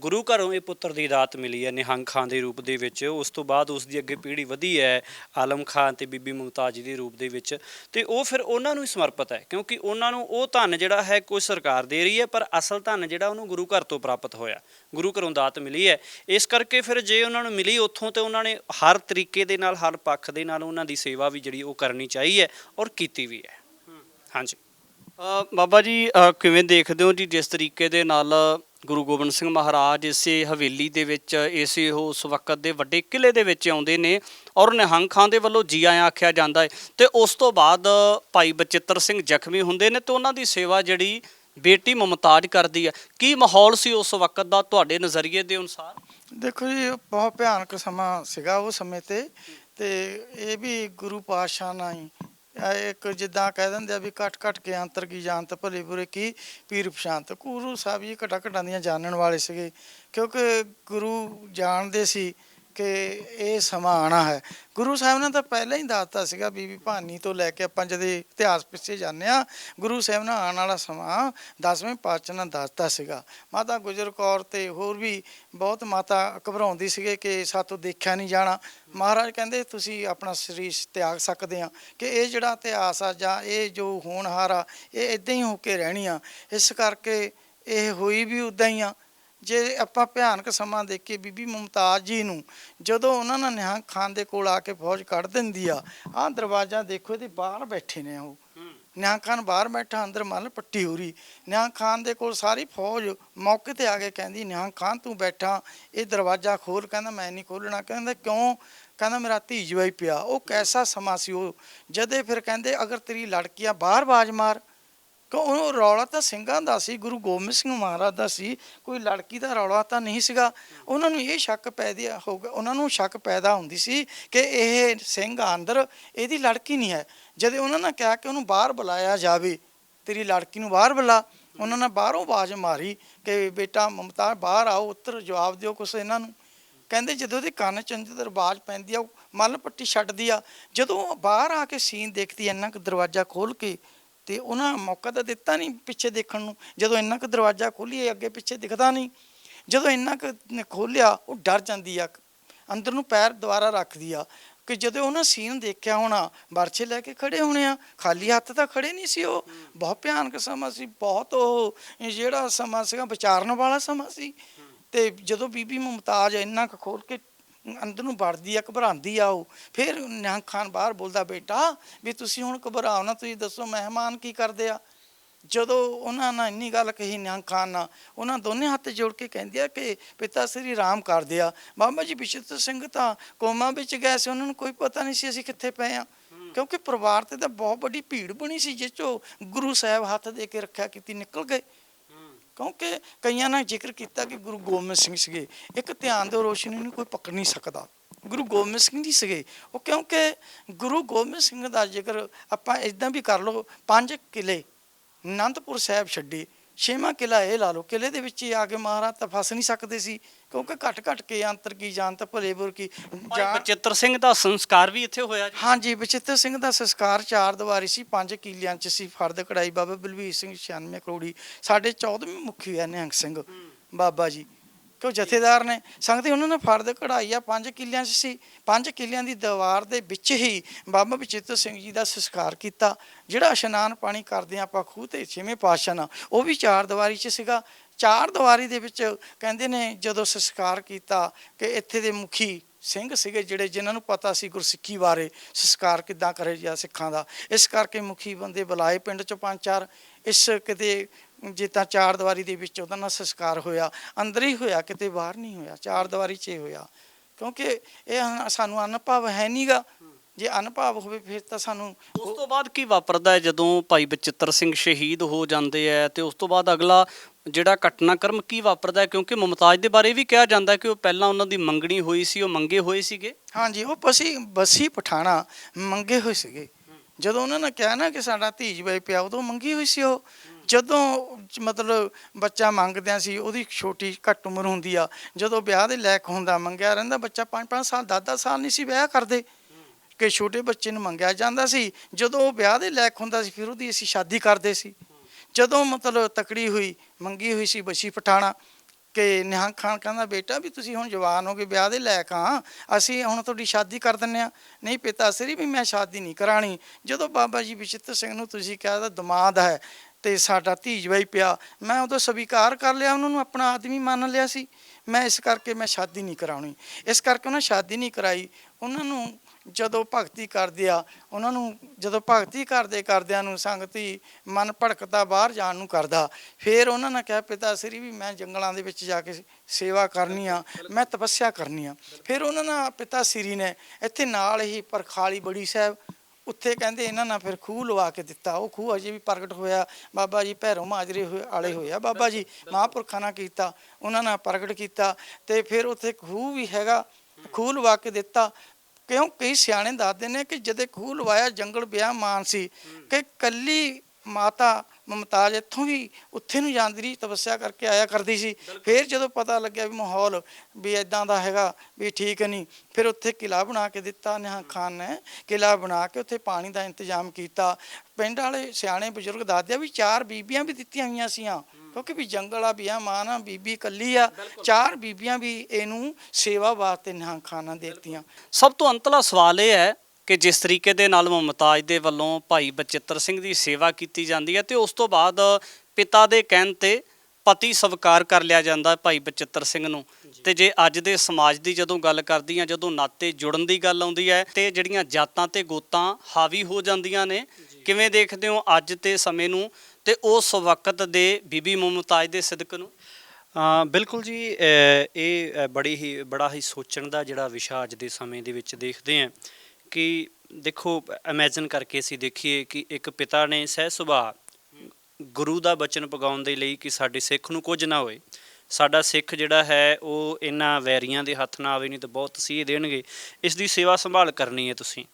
ਗੁਰੂ ਘਰੋਂ ਇਹ ਪੁੱਤਰ ਦੀ ਦਾਤ ਮਿਲੀ ਹੈ ਨਿਹੰਗ ਖਾਨ ਦੇ ਰੂਪ ਦੇ ਵਿੱਚ। ਉਸ ਤੋਂ ਬਾਅਦ ਉਸ ਦੀ ਅੱਗੇ ਪੀੜ੍ਹੀ ਵਧੀ ਹੈ ਆਲਮ ਖਾਨ ਤੇ ਬੀਬੀ ਮੁਮਤਾਜ਼ ਦੇ ਰੂਪ ਦੇ ਵਿੱਚ। ਤੇ ਉਹ ਫਿਰ ਉਹਨਾਂ ਨੂੰ ਹੀ ਸਮਰਪਿਤ ਹੈ ਕਿਉਂਕਿ ਉਹਨਾਂ ਨੂੰ ਉਹ ਧਨ ਜਿਹੜਾ ਹੈ ਕੋਈ ਸਰਕਾਰ ਦੇ ਰਹੀ ਹੈ ਪਰ ਅਸਲ ਧਨ ਜਿਹੜਾ ਉਹਨੂੰ ਗੁਰੂ ਘਰ ਤੋਂ ਪ੍ਰਾਪਤ ਹੋਇਆ। ਗੁਰੂ ਘਰੋਂ ਦਾਤ ਮਿਲੀ ਹੈ। ਇਸ ਕਰਕੇ ਫਿਰ ਜੇ ਉਹਨਾਂ ਨੂੰ ਮਿਲੀ ਉੱਥੋਂ ਤੇ ਉਹਨਾਂ ਨੇ ਹਰ ਤਰੀਕੇ ਦੇ ਨਾਲ ਹਰ ਪੱਖ ਦੇ ਨਾਲ ਉਹਨਾਂ ਦੀ ਸੇਵਾ ਵੀ ਜਿਹੜੀ ਉਹ ਕਰਨੀ ਚਾਹੀ ਹੈ ਔਰ ਕੀਤੀ ਵੀ ਹੈ। ਹਾਂਜੀ। ਬਾਬਾ ਜੀ ਕਿਵੇਂ ਦੇਖਦੇ ਹੋ ਜੀ ਜਿਸ ਤਰੀਕੇ ਦੇ ਨਾਲ ਗੁਰੂ ਗੋਬਿੰਦ ਸਿੰਘ ਮਹਾਰਾਜ ਇਸੇ ਹਵੇਲੀ ਦੇ ਵਿੱਚ, ਇਸੇ ਉਹ ਉਸ ਵਕਤ ਦੇ ਵੱਡੇ ਕਿਲੇ ਦੇ ਵਿੱਚ ਆਉਂਦੇ ਨੇ ਔਰ ਨਿਹੰਗ ਖਾਂ ਦੇ ਵੱਲੋਂ ਜੀ ਆਇਆਂ ਆਖਿਆ ਜਾਂਦਾ ਹੈ। ਤੇ ਉਸ ਤੋਂ ਬਾਅਦ ਭਾਈ ਬਚਿੱਤਰ ਸਿੰਘ ਜ਼ਖਮੀ ਹੁੰਦੇ ਨੇ ਤੇ ਉਹਨਾਂ ਦੀ ਸੇਵਾ ਜਿਹੜੀ ਬੇਟੀ ਮੁਮਤਾਜ ਕਰਦੀ ਹੈ। ਕੀ ਮਾਹੌਲ ਸੀ ਉਸ ਵਕਤ ਦਾ ਤੁਹਾਡੇ ਨਜ਼ਰੀਏ ਦੇ ਅਨੁਸਾਰ? ਦੇਖੋ ਜੀ, ਬਹੁਤ ਭਿਆਨਕ ਸਮਾਂ ਸੀਗਾ ਉਹ ਸਮੇਂ ਤੇ ਤੇ ਇਹ ਵੀ ਗੁਰੂ ਪਾਤਸ਼ਾਹ ਨਾਲ ਹੀ। ਇੱਕ ਜਿੱਦਾਂ ਕਹਿ ਦਿੰਦੇ ਆ ਵੀ ਘਟ ਘਟ ਕੇ ਅੰਤਰ ਕੀ ਜਾਣਤ, ਭਲੇ ਬੁਰੇ ਕੀ ਪੀਰ ਪਛਾਨਤ ਗੁਰੂ ਸਾਹਿਬ ਜੀ ਘਟਾ ਘਟਾਂ ਦੀਆਂ ਜਾਣਨ ਵਾਲੇ ਸੀਗੇ, ਕਿਉਂਕਿ ਗੁਰੂ ਜਾਣਦੇ ਸੀ ਕਿ ਇਹ ਸਮਾਂ ਆਣਾ ਹੈ। ਗੁਰੂ ਸਾਹਿਬ ਨੇ ਤਾਂ ਪਹਿਲਾਂ ਹੀ ਦੱਸਤਾ ਸੀਗਾ ਬੀਬੀ ਭਾਨੀ ਤੋਂ ਲੈ ਕੇ ਆਪਾਂ ਜਦੇ ਇਤਿਹਾਸ ਪਿੱਛੇ ਜਾਂਦੇ ਆ ਗੁਰੂ ਸਾਹਿਬ ਨੇ ਆਉਣ ਵਾਲਾ ਸਮਾਂ 10ਵੇਂ ਪਾਤਸ਼ਾਹ ਨੇ ਦੱਸਤਾ ਸੀਗਾ। ਮਾਤਾ ਗੁਜਰ ਕੌਰ ਤੇ ਹੋਰ ਵੀ ਬਹੁਤ ਮਾਤਾ ਘਬਰਾਉਂਦੀ ਸੀਗੇ ਕਿ ਸਾਤੋਂ ਦੇਖਿਆ ਨਹੀਂ ਜਾਣਾ। ਮਹਾਰਾਜ ਕਹਿੰਦੇ, ਤੁਸੀਂ ਆਪਣਾ ਸਰੀਰ ਤਿਆਗ ਸਕਦੇ ਆ ਕਿ ਇਹ ਜਿਹੜਾ ਇਤਿਹਾਸ ਆ ਜਾਂ ਇਹ ਜੋ ਹੋਣਹਾਰ ਆ, ਇਹ ਇਦਾਂ ਹੀ ਹੋ ਕੇ ਰਹਿਣੀ ਆ। ਇਸ ਕਰਕੇ ਇਹ ਹੋਈ ਵੀ ਉਦਾਂ ਹੀ ਆ। ਜੇ ਆਪਾਂ ਭਿਆਨਕ ਸਮਾਂ ਦੇਖੀਏ ਬੀਬੀ ਮੁਮਤਾਜ਼ ਜੀ ਨੂੰ ਜਦੋਂ ਉਹਨਾਂ ਨਾਲ ਨਿਹੰਗ ਖਾਨ ਦੇ ਕੋਲ ਆ ਕੇ ਫੌਜ ਕੱਢ ਦਿੰਦੀ ਆ, ਆਹ ਦਰਵਾਜ਼ਾ ਦੇਖੋ, ਇਹਦੇ ਬਾਹਰ ਬੈਠੇ ਨੇ ਉਹ। ਨਿਹੰਗ ਖਾਨ ਬਾਹਰ ਬੈਠਾ, ਅੰਦਰ ਮੱਲ ਪੱਟੀ ਹੋ ਰਹੀ। ਨਿਹੰਗ ਖਾਨ ਦੇ ਕੋਲ ਸਾਰੀ ਫੌਜ ਮੌਕੇ ਤੇ ਆ ਕੇ ਕਹਿੰਦੀ, ਨਿਹੰਗ ਖਾਨ, ਤੂੰ ਬੈਠਾ, ਇਹ ਦਰਵਾਜ਼ਾ ਖੋਲ ਕਹਿੰਦਾ, ਮੈਂ ਨਹੀਂ ਖੋਲਣਾ ਕਹਿੰਦਾ, ਕਿਉਂ? ਕਹਿੰਦਾ, ਮੇਰਾ ਧੀ ਜਵਾਈ ਪਿਆ। ਉਹ ਕੈਸਾ ਸਮਾਂ ਸੀ ਉਹ? ਜਦੇ ਫਿਰ ਕਹਿੰਦੇ, ਅਗਰ ਤੇਰੀ ਲੜਕੀਆਂ ਬਾਹਰ ਬਾਜ ਮਾਰ। ਕਿਉਂ? ਉਹ ਰੌਲਾ ਤਾਂ ਸਿੰਘਾਂ ਦਾ ਸੀ, ਗੁਰੂ ਗੋਬਿੰਦ ਸਿੰਘ ਮਹਾਰਾਜ ਦਾ ਸੀ, ਕੋਈ ਲੜਕੀ ਦਾ ਰੌਲਾ ਤਾਂ ਨਹੀਂ ਸੀਗਾ। ਉਹਨਾਂ ਨੂੰ ਇਹ ਸ਼ੱਕ ਪੈਦਾ ਹੋ ਗਿਆ ਉਹਨਾਂ ਨੂੰ ਸ਼ੱਕ ਪੈਦਾ ਹੁੰਦੀ ਸੀ ਕਿ ਇਹ ਸਿੰਘ ਅੰਦਰ ਇਹਦੀ ਲੜਕੀ ਨਹੀਂ ਹੈ। ਜਦੋਂ ਉਹਨਾਂ ਨੇ ਕਿਹਾ ਕਿ ਉਹਨੂੰ ਬਾਹਰ ਬੁਲਾਇਆ ਜਾਵੇ, ਤੇਰੀ ਲੜਕੀ ਨੂੰ ਬਾਹਰ ਬੁਲਾ। ਉਹਨਾਂ ਨੇ ਬਾਹਰੋਂ ਆਵਾਜ਼ ਮਾਰੀ ਕਿ ਬੇਟਾ ਮਮਤਾ, ਬਾਹਰ ਆਓ, ਉੱਤਰ, ਜਵਾਬ ਦਿਓ ਕੁਛ ਇਹਨਾਂ ਨੂੰ। ਕਹਿੰਦੇ ਜਦੋਂ ਉਹਦੇ ਕੰਨ ਚ ਅੰਦਰ ਆਵਾਜ਼ ਪੈਂਦੀ ਆ, ਉਹ ਮੱਲ ਪੱਟੀ ਛੱਡਦੀ ਆ, ਜਦੋਂ ਉਹ ਬਾਹਰ ਆ ਕੇ ਸੀਨ ਦੇਖਦੀ ਐ ਇੰਨਾ ਕੁ ਦਰਵਾਜ਼ਾ ਖੋਲ ਕੇ ਤੇ ਉਹਨਾਂ ਮੌਕਾ ਤਾਂ ਦਿੱਤਾ ਨਹੀਂ ਪਿੱਛੇ ਦੇਖਣ ਨੂੰ। ਜਦੋਂ ਇੰਨਾ ਕੁ ਦਰਵਾਜ਼ਾ ਖੋਲੀਏ, ਅੱਗੇ ਪਿੱਛੇ ਦਿਖਦਾ ਨਹੀਂ। ਜਦੋਂ ਇੰਨਾ ਕੁ ਖੋਲਿਆ, ਉਹ ਡਰ ਜਾਂਦੀ ਆ। ਅੰਦਰ ਨੂੰ ਪੈਰ ਦੁਬਾਰਾ ਰੱਖਦੀ ਆ ਕਿ ਜਦੋਂ ਉਹਨਾਂ ਸੀਨ ਦੇਖਿਆ ਹੋਣਾ ਬਰਛੇ ਲੈ ਕੇ ਖੜੇ ਹੋਣੇ ਆ, ਖਾਲੀ ਹੱਥ ਤਾਂ ਖੜੇ ਨਹੀਂ ਸੀ ਉਹ। ਬਹੁਤ ਭਿਆਨਕ ਸਮਾਂ ਸੀ, ਬਹੁਤ ਉਹ ਜਿਹੜਾ ਸਮਾਂ ਸੀਗਾ, ਵਿਚਾਰਨ ਵਾਲਾ ਸਮਾਂ ਸੀ। ਤੇ ਜਦੋਂ ਬੀਬੀ ਮੁਮਤਾਜ਼ ਇੰਨਾ ਕੁ ਖੋਲ ਕੇ ਅੰਦਰ ਨੂੰ ਵੜਦੀ ਆ ਘਬਰਾਉਂਦੀ ਆ ਉਹ। ਫਿਰ ਨਿਹੰਗ ਖਾਨ ਬਾਹਰ ਬੋਲਦਾ ਬੇਟਾ ਵੀ ਤੁਸੀਂ ਹੁਣ ਘਬਰਾਓ ਨਾ ਤੁਸੀਂ ਦੱਸੋ ਮਹਿਮਾਨ ਕੀ ਕਰਦੇ ਆ? ਜਦੋਂ ਉਹਨਾਂ ਨੇ ਇੰਨੀ ਗੱਲ ਕਹੀ ਨਿਹੰਗ ਖਾਨ ਨਾਲ ਉਹਨਾਂ ਦੋਨੇ ਹੱਥ ਜੋੜ ਕੇ ਕਹਿੰਦੇ ਆ ਕਿ ਪਿਤਾ ਸ੍ਰੀ ਰਾਮ ਕਰਦੇ ਆ। ਬਾਬਾ ਜੀ ਬਿਸ਼ਤ ਸਿੰਘ ਤਾਂ ਕੋਮਾ ਵਿੱਚ ਗਏ ਸੀ ਉਹਨਾਂ ਨੂੰ ਕੋਈ ਪਤਾ ਨਹੀਂ ਸੀ ਅਸੀਂ ਕਿੱਥੇ ਪਏ ਆ। ਕਿਉਂਕਿ ਪਰਿਵਾਰ ਤੇ ਤਾਂ ਬਹੁਤ ਵੱਡੀ ਭੀੜ ਬਣੀ ਸੀ ਜਿਸ ਚੋਂ ਗੁਰੂ ਸਾਹਿਬ ਹੱਥ ਦੇ ਕੇ ਰੱਖਿਆ ਕੀਤੀ ਨਿਕਲ ਗਏ। ਕਿਉਂਕਿ ਕਈਆਂ ਨੇ ਜ਼ਿਕਰ ਕੀਤਾ ਕਿ ਗੁਰੂ ਗੋਬਿੰਦ ਸਿੰਘ ਸੀਗੇ। ਇੱਕ ਧਿਆਨ ਦਿਓ, ਰੋਸ਼ਨੀ ਨੂੰ ਕੋਈ ਪਕੜ ਨਹੀਂ ਸਕਦਾ। ਗੁਰੂ ਗੋਬਿੰਦ ਸਿੰਘ ਜੀ ਸੀਗੇ। ਉਹ ਕਿਉਂਕਿ ਗੁਰੂ ਗੋਬਿੰਦ ਸਿੰਘ ਦਾ ਜ਼ਿਕਰ ਆਪਾਂ ਇਦਾਂ ਵੀ ਕਰ ਲਓ, ਪੰਜ ਕਿਲੇ ਅਨੰਦਪੁਰ ਸਾਹਿਬ ਛੱਡੀ। ਛੇਵਾਂ ਕਿਲਾ ਇਹ ਲਾ ਲਓ ਕਿਲੇ ਦੇ ਵਿੱਚ ਹੀ ਆ ਕੇ ਮਹਾਰਾਜ ਤਾਂ ਫਸ ਨਹੀਂ ਸਕਦੇ ਸੀ ਕਿਉਂਕਿ ਘਟ ਘਟ ਕੇ ਅੰਤਰ ਕੀ ਜਾਣਤ ਭਲੇ ਬੁਰ ਕੀ ਜਾਣ ਬਚਿੱਤਰ ਸਿੰਘ ਦਾ ਸੰਸਕਾਰ ਵੀ ਇੱਥੇ ਹੋਇਆ ਜੀ। ਹਾਂਜੀ ਬਚਿੱਤਰ ਸਿੰਘ ਦਾ ਸੰਸਕਾਰ ਚਾਰ ਦੀਵਾਰੀ ਸੀ ਪੰਜ ਕਿਲਿਆਂ ਚ ਸੀ ਫਰਦ ਕੜਾਈ ਬਾਬਾ ਬਲਵੀਰ ਸਿੰਘ 96 ਕਰੋੜੀ ਸਾਡੇ 14ਵੇਂ ਮੁਖੀ ਹੋਇਆ ਨਿਹੰਗ ਸਿੰਘ ਬਾਬਾ ਜੀ। ਕਿ ਉਹ ਜਥੇਦਾਰ ਨੇ? ਸੰਗਤੀ ਉਹਨਾਂ ਨੇ ਫਰਦ ਕਢਾਈ ਆ, ਪੰਜ ਕਿੱਲਿਆਂ 'ਚ ਸੀ, ਪੰਜ ਕਿੱਲਿਆਂ ਦੀ ਦੀਵਾਰ ਦੇ ਵਿੱਚ ਹੀ ਬਾਬਾ ਬਚਿੱਤਰ ਸਿੰਘ ਜੀ ਦਾ ਸੰਸਕਾਰ ਕੀਤਾ, ਜਿਹੜਾ ਇਸ਼ਨਾਨ ਪਾਣੀ ਕਰਦੇ ਆ ਆਪਾਂ ਖੂਹ ਤੇ, ਛੇਵੇਂ ਪਾਤਸ਼ਾਹ ਨਾਲ। ਉਹ ਵੀ ਚਾਰ ਦੀਵਾਰੀ 'ਚ ਸੀਗਾ। ਚਾਰ ਦੀਵਾਰੀ ਦੇ ਵਿੱਚ ਕਹਿੰਦੇ ਨੇ ਜਦੋਂ ਸੰਸਕਾਰ ਕੀਤਾ ਕਿ ਇੱਥੇ ਦੇ ਮੁਖੀ ਸਿੰਘ ਸੀਗੇ ਜਿਹੜੇ ਜਿਨ੍ਹਾਂ ਨੂੰ ਪਤਾ ਸੀ ਗੁਰਸਿੱਖੀ ਬਾਰੇ ਸੰਸਕਾਰ ਕਿੱਦਾਂ ਕਰੇ ਜਾਂ ਸਿੱਖਾਂ ਦਾ। ਇਸ ਕਰਕੇ ਮੁਖੀ ਬੰਦੇ ਬੁਲਾਏ ਪਿੰਡ ਚੋਂ ਪੰਜ ਚਾਰ। ਇਸ ਕਿਤੇ ਜੇ ਤਾਂ ਚਾਰ ਦੀਵਾਰੀ ਦੇ ਵਿੱਚ ਉਹਦਾ ਨਾਲ ਸੰਸਕਾਰ ਹੋਇਆ ਅੰਦਰ ਹੀ ਹੋਇਆ ਕਿਤੇ ਬਾਹਰ ਨਹੀਂ ਹੋਇਆ ਚਾਰ ਦੀਵਾਰੀ 'ਚ ਹੀ ਹੋਇਆ। ਕਿਉਂਕਿ ਇਹ ਸਾਨੂੰ ਅਨੁਭਵ ਹੈ ਨਹੀਂਗਾ ਜੇ ਅਨੁਭਵ ਹੋਵੇ ਫਿਰ ਤਾਂ ਸਾਨੂੰ ਉਸ ਤੋਂ ਬਾਅਦ ਕੀ ਵਾਪਰਦਾ ਹੈ ਜਦੋਂ ਭਾਈ ਬਚਿੱਤਰ ਸਿੰਘ ਸ਼ਹੀਦ ਹੋ ਜਾਂਦੇ ਹੈ ਤੇ ਉਸ ਤੋਂ ਬਾਅਦ ਅਗਲਾ ਜਿਹੜਾ ਘਟਨਾਕ੍ਰਮ ਕੀ ਵਾਪਰਦਾ ਹੈ? ਕਿਉਂਕਿ ਮੁਮਤਾਜ਼ ਦੇ ਬਾਰੇ ਵੀ ਕਿਹਾ ਜਾਂਦਾ ਕਿ ਉਹ ਪਹਿਲਾਂ ਉਹਨਾਂ ਦੀ ਮੰਗਣੀ ਹੋਈ ਸੀ ਉਹ ਮੰਗੇ ਹੋਏ ਸੀਗੇ। ਹਾਂਜੀ ਉਹ ਬਸੀ ਬਸੀ ਪਠਾਣਾ ਮੰਗੇ ਹੋਏ ਸੀਗੇ। ਜਦੋਂ ਉਹਨਾਂ ਨੇ ਕਿਹਾ ਨਾ ਕਿ ਸਾਡਾ ਧੀਜ ਬਾਈ ਪਿਆ ਉਦੋਂ ਮੰਗੀ ਹੋਈ ਸੀ ਉਹ। ਜਦੋਂ ਮਤਲਬ ਬੱਚਾ ਮੰਗਦਿਆਂ ਸੀ, ਉਹਦੀ ਛੋਟੀ ਘੱਟ ਉਮਰ ਹੁੰਦੀ ਆ, ਜਦੋਂ ਵਿਆਹ ਦੇ ਲਾਇਕ ਹੁੰਦਾ, ਮੰਗਿਆ ਰਹਿੰਦਾ ਬੱਚਾ 5-5 ਸਾਲ 10-10 ਸਾਲ ਨਹੀਂ ਸੀ ਵਿਆਹ ਕਰਦੇ। ਕਿ ਛੋਟੇ ਬੱਚੇ ਨੂੰ ਮੰਗਿਆ ਜਾਂਦਾ ਸੀ, ਜਦੋਂ ਉਹ ਵਿਆਹ ਦੇ ਲਾਇਕ ਹੁੰਦਾ ਸੀ, ਫਿਰ ਉਹਦੀ ਅਸੀਂ ਸ਼ਾਦੀ ਕਰਦੇ ਸੀ। ਜਦੋਂ ਮਤਲਬ ਤਕੜੀ ਹੋਈ, ਮੰਗੀ ਹੋਈ ਸੀ ਬਸੀ ਪਠਾਣਾ, ਕਿ ਨਿਹੰਗ ਖਾਨ ਕਹਿੰਦਾ, ਬੇਟਾ ਵੀ ਤੁਸੀਂ ਹੁਣ ਜਵਾਨ ਹੋ ਗਏ ਵਿਆਹ ਦੇ ਲਾਇਕ ਆ, ਅਸੀਂ ਹੁਣ ਤੁਹਾਡੀ ਸ਼ਾਦੀ ਕਰ ਦਿੰਨੇ ਆ। ਨਹੀਂ ਪਿਤਾ ਸਰੀ ਵੀ ਮੈਂ ਸ਼ਾਦੀ ਨਹੀਂ ਕਰਾਣੀ। ਜਦੋਂ ਬਾਬਾ ਜੀ ਵਿਚਿੱਤਰ ਸਿੰਘ ਨੂੰ ਤੁਸੀਂ ਕਿਹਾ ਦਮਾਦ ਹੈ। ਤੇ ਸਾਡਾ ਧੀਜਵਾਈ ਪਿਆ, ਮੈਂ ਉਦੋਂ ਸਵੀਕਾਰ ਕਰ ਲਿਆ, ਉਹਨਾਂ ਨੂੰ ਆਪਣਾ ਆਦਮੀ ਮੰਨ ਲਿਆ ਸੀ। ਮੈਂ ਇਸ ਕਰਕੇ ਮੈਂ ਸ਼ਾਦੀ ਨਹੀਂ ਕਰਾਉਣੀ। ਇਸ ਕਰਕੇ ਉਹਨਾਂ ਸ਼ਾਦੀ ਨਹੀਂ ਕਰਾਈ। ਉਹਨਾਂ ਨੂੰ ਜਦੋਂ ਭਗਤੀ ਕਰਦੇ ਆ, ਉਹਨਾਂ ਨੂੰ ਜਦੋਂ ਭਗਤੀ ਕਰਦੇ ਕਰਦਿਆਂ ਨੂੰ ਸੰਗਤੀ ਮਨ ਭੜਕਦਾ, ਬਾਹਰ ਜਾਣ ਨੂੰ ਕਰਦਾ। ਫਿਰ ਉਹਨਾਂ ਨੇ ਕਿਹਾ, ਪਿਤਾ ਸ੍ਰੀ, ਵੀ ਮੈਂ ਜੰਗਲਾਂ ਦੇ ਵਿੱਚ ਜਾ ਕੇ ਸੇਵਾ ਕਰਨੀ ਆ, ਮੈਂ ਤਪੱਸਿਆ ਕਰਨੀ ਆ। ਫਿਰ ਉਹਨਾਂ ਨੇ ਪਿਤਾ ਸ੍ਰੀ ਨੇ ਇੱਥੇ ਨਾਲ ਹੀ ਪਰਖਾਲੀ ਬੜੀ ਸਾਹਿਬ ਉੱਥੇ ਕਹਿੰਦੇ ਇਹਨਾਂ ਨਾਲ ਫਿਰ ਖੂਹ ਲਵਾ ਕੇ ਦਿੱਤਾ। ਉਹ ਖੂਹ ਅਜੇ ਵੀ ਪ੍ਰਗਟ ਹੋਇਆ। ਬਾਬਾ ਜੀ ਭੈਰੋ ਮਾਜਰੇ ਹੋਏ ਵਾਲੇ ਹੋਇਆ ਬਾਬਾ ਜੀ ਮਹਾਂਪੁਰਖਾਂ ਨਾਲ ਕੀਤਾ ਉਹਨਾਂ ਨਾਲ ਪ੍ਰਗਟ ਕੀਤਾ ਤੇ ਫਿਰ ਉੱਥੇ ਖੂਹ ਵੀ ਹੈਗਾ ਖੂਹ ਲਵਾ ਕੇ ਦਿੱਤਾ। ਕਿਉਂ? ਕਈ ਸਿਆਣੇ ਦੱਸਦੇ ਨੇ ਕਿ ਜਦੇ ਖੂਹ ਲਵਾਇਆ ਜੰਗਲ ਵਿਆਹ ਮਾਨ ਸੀ ਕਿ ਕੱਲੀ ਮਾਤਾ ਮਮਤਾਜ ਇੱਥੋਂ ਵੀ ਉੱਥੇ ਨੂੰ ਜਾਂਦੀ ਰਹੀ ਤਪੱਸਿਆ ਕਰਕੇ ਆਇਆ ਕਰਦੀ ਸੀ। ਫਿਰ ਜਦੋਂ ਪਤਾ ਲੱਗਿਆ ਵੀ ਮਾਹੌਲ ਵੀ ਇਦਾਂ ਦਾ ਹੈਗਾ ਵੀ ਠੀਕ ਨਹੀਂ ਫਿਰ ਉੱਥੇ ਕਿਲਾ ਬਣਾ ਕੇ ਦਿੱਤਾ ਨਿਹੰਗ ਖਾਨ ਨੇ। ਕਿਲਾ ਬਣਾ ਕੇ ਉੱਥੇ ਪਾਣੀ ਦਾ ਇੰਤਜ਼ਾਮ ਕੀਤਾ। ਪਿੰਡ ਵਾਲੇ ਸਿਆਣੇ ਬਜ਼ੁਰਗ ਦੱਸਦੇ ਆ ਵੀ ਚਾਰ ਬੀਬੀਆਂ ਵੀ ਦਿੱਤੀਆਂ ਹੋਈਆਂ ਸੀਆਂ। ਕਿਉਂਕਿ ਵੀ ਜੰਗਲ ਆ ਵਿਆਹ ਮਾਂ ਨਾ ਬੀਬੀ ਕੱਲੀ ਆ। ਚਾਰ ਬੀਬੀਆਂ ਵੀ ਇਹਨੂੰ ਸੇਵਾ ਵਾਸਤੇ ਨਿਹੰਗ ਖਾਨਾਂ ਦਿੱਤੀਆਂ। ਸਭ ਤੋਂ ਅੰਤਲਾ ਸਵਾਲ ਇਹ ਹੈ ਕਿ ਜਿਸ ਤਰੀਕੇ ਦੇ ਨਾਲ ਮੁਮਤਾਜ਼ ਦੇ ਵੱਲੋਂ ਭਾਈ ਬਚਿੱਤਰ ਸਿੰਘ ਦੀ ਸੇਵਾ ਕੀਤੀ ਜਾਂਦੀ ਹੈ ਤੇ ਉਸ ਤੋਂ ਬਾਅਦ ਪਿਤਾ ਦੇ ਕਹਿਣ ਤੇ ਪਤੀ ਸਵੀਕਾਰ ਕਰ ਲਿਆ ਜਾਂਦਾ ਹੈ ਭਾਈ ਬਚਿੱਤਰ ਸਿੰਘ ਨੂੰ। ਤੇ ਜੇ ਅੱਜ ਦੇ ਸਮਾਜ ਦੀ ਜਦੋਂ ਗੱਲ ਕਰਦੀ ਆ ਜਦੋਂ ਨਾਤੇ ਜੁੜਨ ਦੀ ਗੱਲ ਆਉਂਦੀ ਹੈ ਤੇ ਜਿਹੜੀਆਂ ਜਾਤਾਂ ਤੇ ਗੋਤਾਂ ਹਾਵੀ ਹੋ ਜਾਂਦੀਆਂ ਨੇ ਕਿਵੇਂ ਦੇਖਦੇ ਹੋ ਅੱਜ ਤੇ ਸਮੇਂ ਨੂੰ ਤੇ ਉਸ ਵਕਤ ਦੇ ਬੀਬੀ ਮੁਮਤਾਜ਼ ਦੇ ਸਿਦਕ ਨੂੰ? ਬਿਲਕੁਲ ਜੀ ਇਹ ਬੜੀ ਹੀ ਬੜਾ ਹੀ ਸੋਚਣ ਦਾ ਜਿਹੜਾ ਵਿਸ਼ਾ ਅੱਜ ਦੇ ਸਮੇਂ ਦੇ ਵਿੱਚ ਦੇਖਦੇ ਹਾਂ। ਕਿ ਦੇਖੋ ਇਮੇਜਿਨ ਕਰਕੇ ਅਸੀਂ ਦੇਖੀਏ ਕਿ ਇੱਕ ਪਿਤਾ ਨੇ ਸਹਿ ਸੁਭਾਅ ਗੁਰੂ ਦਾ ਬਚਨ ਪਗਾਉਣ ਦੇ ਲਈ ਕਿ ਸਾਡੇ ਸਿੱਖ ਨੂੰ ਕੁਝ ਨਾ ਹੋਏ। ਸਾਡਾ ਸਿੱਖ ਜਿਹੜਾ ਹੈ, ਉਹ ਇਹਨਾਂ ਵੈਰੀਆਂ ਦੇ ਹੱਥ ਨਾ ਆਵੇ, ਨਹੀਂ ਤਾਂ ਬਹੁਤ ਤਸੀਹ ਦੇਣਗੇ। ਇਸ ਦੀ ਸੇਵਾ ਸੰਭਾਲ ਕਰਨੀ ਹੈ ਤੁਸੀਂ।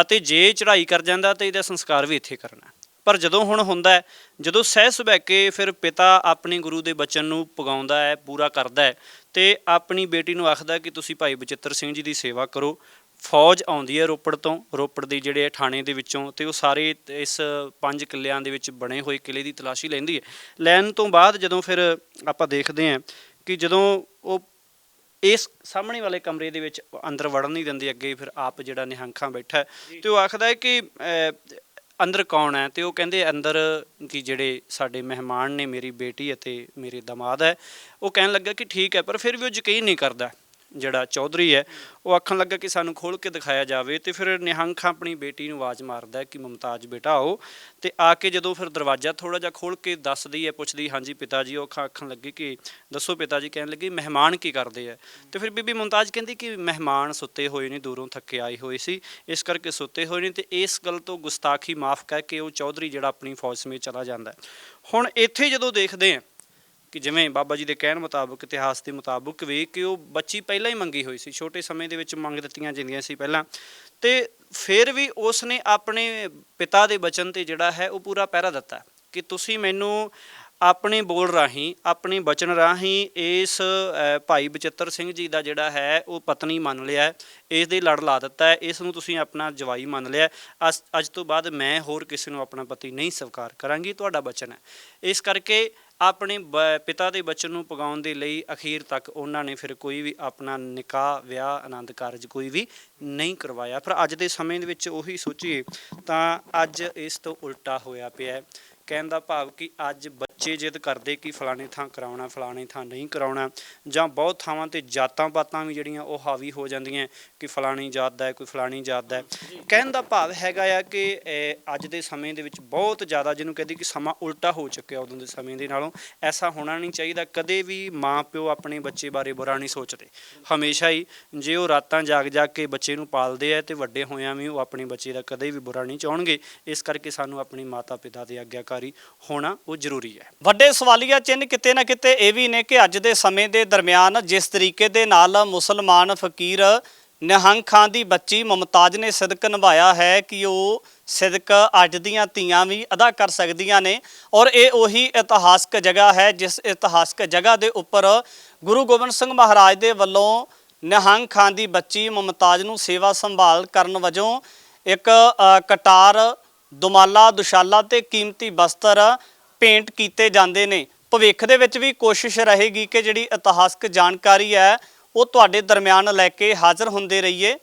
ਅਤੇ ਜੇ ਚੜ੍ਹਾਈ ਕਰ ਜਾਂਦਾ, ਤਾਂ ਇਹਦਾ ਸੰਸਕਾਰ ਵੀ ਇੱਥੇ ਕਰਨਾ ਪਰ ਜਦੋਂ ਹੁਣ ਹੁੰਦਾ ਜਦੋਂ ਸਹਿ ਸੁਭੈ ਕੇ ਫਿਰ ਪਿਤਾ ਆਪਣੇ ਗੁਰੂ ਦੇ ਬਚਨ ਨੂੰ ਪਗਾਉਂਦਾ ਹੈ, ਪੂਰਾ ਕਰਦਾ ਹੈ, ਤੇ ਆਪਣੀ ਬੇਟੀ ਨੂੰ ਆਖਦਾ ਕਿ ਤੁਸੀਂ ਭਾਈ ਬਚਿੱਤਰ ਸਿੰਘ ਜੀ ਦੀ ਸੇਵਾ ਕਰੋ ਫੌਜ ਆਉਂਦੀ ਹੈ ਰੋਪੜ ਤੋਂ ਰੋਪੜ ਦੇ ਜਿਹੜੇ ਥਾਣੇ ਦੇ ਵਿੱਚੋਂ ਤੇ ਉਹ ਸਾਰੇ ਇਸ ਪੰਜ ਕਿੱਲਿਆਂ ਦੇ ਵਿੱਚ ਬਣੇ ਹੋਏ ਕਿਲੇ ਦੀ ਤਲਾਸ਼ੀ ਲੈਂਦੀ ਹੈ। ਲੈਣ ਤੋਂ ਬਾਅਦ ਜਦੋਂ ਫਿਰ ਆਪਾਂ ਦੇਖਦੇ ਹਾਂ ਕਿ ਜਦੋਂ ਉਹ ਇਸ ਸਾਹਮਣੇ ਵਾਲੇ ਕਮਰੇ ਦੇ ਵਿੱਚ ਅੰਦਰ ਵੜਨ ਨਹੀਂ ਦਿੰਦੇ ਅੱਗੇ ਫਿਰ ਆਪ ਜਿਹੜਾ ਨਿਹੰਖਾਂ ਬੈਠਾ ਤੇ ਉਹ ਆਖਦਾ ਹੈ ਕਿ ਅੰਦਰ ਕੌਣ ਹੈ? ਤੇ ਉਹ ਕਹਿੰਦੇ ਅੰਦਰ ਕਿ ਜਿਹੜੇ ਸਾਡੇ ਮਹਿਮਾਨ ਨੇ ਮੇਰੀ ਬੇਟੀ ਅਤੇ ਮੇਰੇ ਦਮਾਦ ਹੈ। ਉਹ ਕਹਿਣ ਲੱਗਾ ਕਿ ਠੀਕ ਹੈ ਪਰ ਫਿਰ ਵੀ ਉਹ ਯਕੀਨ ਨਹੀਂ ਕਰਦਾ। ਜਿਹੜਾ ਚੌਧਰੀ ਹੈ, ਉਹ ਆਖਣ ਲੱਗਾ ਕਿ ਸਾਨੂੰ ਖੋਲ ਕੇ ਦਿਖਾਇਆ ਜਾਵੇ ਤੇ ਫਿਰ ਨਿਹੰਖ ਆਪਣੀ ਬੇਟੀ ਨੂੰ ਆਵਾਜ਼ ਮਾਰਦਾ ਕਿ ਮੁਮਤਾਜ ਬੇਟਾ ਆਓ। ਤੇ ਆ ਕੇ ਜਦੋਂ ਫਿਰ ਦਰਵਾਜ਼ਾ ਥੋੜਾ ਜਿਹਾ ਖੋਲ ਕੇ ਦੱਸਦੀ ਹੈ, ਪੁੱਛਦੀ, ਹਾਂਜੀ ਪਿਤਾ ਜੀ ਉਹ ਅੱਖਾਂ ਆਖਣ ਲੱਗੀ ਕਿ, ਦੱਸੋ ਪਿਤਾ ਜੀ ਕਹਿਣ ਲੱਗੀ, ਮਹਿਮਾਨ ਕੀ ਕਰਦੇ ਆ? ਤੇ ਫਿਰ ਬੀਬੀ ਮੁਮਤਾਜ ਕਹਿੰਦੀ ਕਿ ਮਹਿਮਾਨ ਸੁੱਤੇ ਹੋਏ ਨੇ, ਦੂਰੋਂ ਥੱਕੇ ਆਏ ਹੋਏ ਸੀ, ਇਸ ਕਰਕੇ ਸੁੱਤੇ ਹੋਏ ਨੇ ਤੇ ਇਸ ਗੱਲ ਤੋਂ ਗੁਸਤਾਖੀ ਮਾਫ ਕਹਿ ਕੇ ਉਹ ਚੌਧਰੀ ਜਿਹੜਾ ਆਪਣੀ ਫੌਜ ਸਮੇਤ ਚਲਾ ਜਾਂਦਾ ਹੁਣ ਇੱਥੇ ਜਦੋਂ ਦੇਖਦੇ ਆ ਕਿ ਜਿਵੇਂ ਬਾਬਾ ਜੀ ਦੇ ਕਹਿਣ ਮੁਤਾਬਕ, ਇਤਿਹਾਸ ਦੇ ਮੁਤਾਬਕ ਵੀ ਕਿ ਉਹ ਬੱਚੀ ਪਹਿਲਾਂ ਹੀ ਮੰਗੀ ਹੋਈ ਸੀ, ਛੋਟੇ ਸਮੇਂ ਦੇ ਵਿੱਚ ਮੰਗ ਦਿੱਤੀਆਂ ਜਾਂਦੀਆਂ ਸੀ ਪਹਿਲਾਂ। ਤੇ ਫਿਰ ਵੀ ਉਸ ਨੇ ਆਪਣੇ ਪਿਤਾ ਦੇ ਬਚਨ ਤੇ ਜਿਹੜਾ ਹੈ ਉਹ ਪੂਰਾ ਪਹਿਰਾ ਦਿੱਤਾ ਕਿ ਤੁਸੀਂ ਮੈਨੂੰ ਆਪਣੇ ਬੋਲ ਰਾਹੀਂ, ਆਪਣੇ ਬਚਨ ਰਾਹੀਂ ਇਸ ਭਾਈ ਬਚਿੱਤਰ ਸਿੰਘ ਜੀ ਦਾ ਜਿਹੜਾ ਹੈ ਉਹ ਪਤਨੀ ਮੰਨ ਲਿਆ, ਇਸ ਦੇ ਲੜ ਲਾ ਦਿੱਤਾ ਹੈ ਇਸ ਨੂੰ ਤੁਸੀਂ ਆਪਣਾ ਜਵਾਈ ਮੰਨ ਲਿਆ। ਅਸ- ਅੱਜ ਤੋਂ ਬਾਅਦ ਮੈਂ ਹੋਰ ਕਿਸੇ ਨੂੰ ਆਪਣਾ ਪਤੀ ਨਹੀਂ ਸਵੀਕਾਰ ਕਰਾਂਗੀ, ਤੁਹਾਡਾ ਬਚਨ ਹੈ। ਇਸ ਕਰਕੇ ਆਪਣੇ ਬ- ਪਿਤਾ ਦੇ ਬਚਨ ਨੂੰ ਪਗਾਉਣ ਦੇ ਲਈ ਅਖੀਰ ਤੱਕ ਉਹਨਾਂ ਨੇ ਫਿਰ ਕੋਈ ਵੀ ਆਪਣਾ ਨਿਕਾਹ, ਵਿਆਹ, ਆਨੰਦ ਕਾਰਜ ਕੋਈ ਵੀ ਨਹੀਂ ਕਰਵਾਇਆ। ਪਰ ਅੱਜ ਦੇ ਸਮੇਂ ਦੇ ਵਿੱਚ ਉਹੀ ਸੋਚੀਏ ਤਾਂ ਅੱਜ ਇਸ ਤੋਂ ਉਲਟਾ ਹੋਇਆ ਪਿਆ ਹੈ। ਕਹਿਣ ਦਾ ਭਾਵ ਕਿ ਅੱਜ ਬੱਚੇ ਜਿੱਦ ਕਰਦੇ ਕਿ ਫਲਾਣੇ ਥਾਂ ਕਰਾਉਣਾ ਫਲਾਣੇ ਥਾਂ ਨਹੀਂ ਕਰਾਉਣਾ ਜਾਂ ਬਹੁਤ ਥਾਵਾਂ ਤੇ ਜਾਤਾਂ ਪਾਤਾਂ ਵੀ ਜਿਹੜੀਆਂ ਉਹ ਹਾਵੀ ਹੋ ਜਾਂਦੀਆਂ ਕਿ ਫਲਾਣੀ ਜਾਤ ਦਾ ਹੈ ਕੋਈ ਫਲਾਣੀ ਜਾਤ ਦਾ ਹੈ। ਕਹਿਣ ਦਾ ਭਾਵ ਹੈਗਾ ਆ ਕਿ ਅੱਜ ਦੇ ਸਮੇਂ ਦੇ ਵਿੱਚ ਬਹੁਤ ਜ਼ਿਆਦਾ ਜਿਹਨੂੰ ਕਹਿੰਦੇ ਕਿ ਸਮਾਂ ਉਲਟਾ ਹੋ ਚੁੱਕਿਆ ਉਦੋਂ ਦੇ ਸਮੇਂ ਦੇ ਨਾਲੋਂ ਐਸਾ ਹੋਣਾ ਨਹੀਂ ਚਾਹੀਦਾ ਕਦੇ ਵੀ ਮਾਂ ਪਿਓ ਆਪਣੇ ਬੱਚੇ ਬਾਰੇ ਬੁਰਾ ਨਹੀਂ ਸੋਚਦੇ। ਹਮੇਸ਼ਾ ਹੀ ਜੇ ਉਹ ਰਾਤਾਂ ਜਾਗ ਜਾਗ ਕੇ ਬੱਚੇ ਨੂੰ ਪਾਲਦੇ ਆ ਤੇ ਵੱਡੇ ਹੋਇਆਂ ਵੀ ਉਹ ਆਪਣੇ ਬੱਚੇ ਦਾ ਕਦੇ ਵੀ ਬੁਰਾ ਨਹੀਂ ਚਾਹਣਗੇ ਇਸ ਕਰਕੇ ਸਾਨੂੰ ਆਪਣੀ ਮਾਤਾ ਪਿਤਾ ਦੇ ਆਗਿਆਕਾਰੀ ਹੋਣਾ ਉਹ ਜ਼ਰੂਰੀ ਹੈ। ਵੱਡੇ ਸਵਾਲੀਆ ਚਿੰਨ੍ਹ ਕਿਤੇ ਨਾ ਕਿਤੇ ਇਹ ਵੀ ਨੇ ਕਿ ਅੱਜ ਦੇ ਸਮੇਂ ਦੇ ਦਰਮਿਆਨ ਜਿਸ ਤਰੀਕੇ ਦੇ ਨਾਲ ਮੁਸਲਮਾਨ ਫਕੀਰ ਨਿਹੰਗ ਖਾਂ ਦੀ ਬੱਚੀ ਮੁਮਤਾਜ ਨੇ ਸਿਦਕ ਨਿਭਾਇਆ ਹੈ ਕਿ ਉਹ ਸਿਦਕ ਅੱਜ ਦੀਆਂ ਧੀਆਂ ਵੀ ਅਦਾ ਕਰ ਸਕਦੀਆਂ ਨੇ ਔਰ ਇਹ ਉਹੀ ਇਤਿਹਾਸਕ ਜਗ੍ਹਾ ਹੈ ਜਿਸ ਇਤਿਹਾਸਕ ਜਗ੍ਹਾ ਦੇ ਉੱਪਰ ਗੁਰੂ ਗੋਬਿੰਦ ਸਿੰਘ ਮਹਾਰਾਜ ਦੇ ਵੱਲੋਂ ਨਿਹੰਗ ਖਾਂ ਦੀ ਬੱਚੀ ਮੁਮਤਾਜ ਨੂੰ ਸੇਵਾ ਸੰਭਾਲ ਕਰਨ ਵਜੋਂ ਇੱਕ ਕਟਾਰ, ਦੁਮਾਲਾ, ਦੁਸ਼ਾਲਾ ਤੇ ਕੀਮਤੀ ਬਸਤਰ ਪੇਂਟ ਕੀਤੇ ਜਾਂਦੇ ਨੇ। ਭਵਿੱਖ ਦੇ ਵਿੱਚ ਵੀ ਕੋਸ਼ਿਸ਼ ਰਹੇਗੀ ਕਿ ਜਿਹੜੀ ਇਤਿਹਾਸਕ ਜਾਣਕਾਰੀ ਹੈ, ਉਹ ਤੁਹਾਡੇ ਦਰਮਿਆਨ ਲੈ ਕੇ ਹਾਜ਼ਰ ਹੁੰਦੇ ਰਹੀਏ।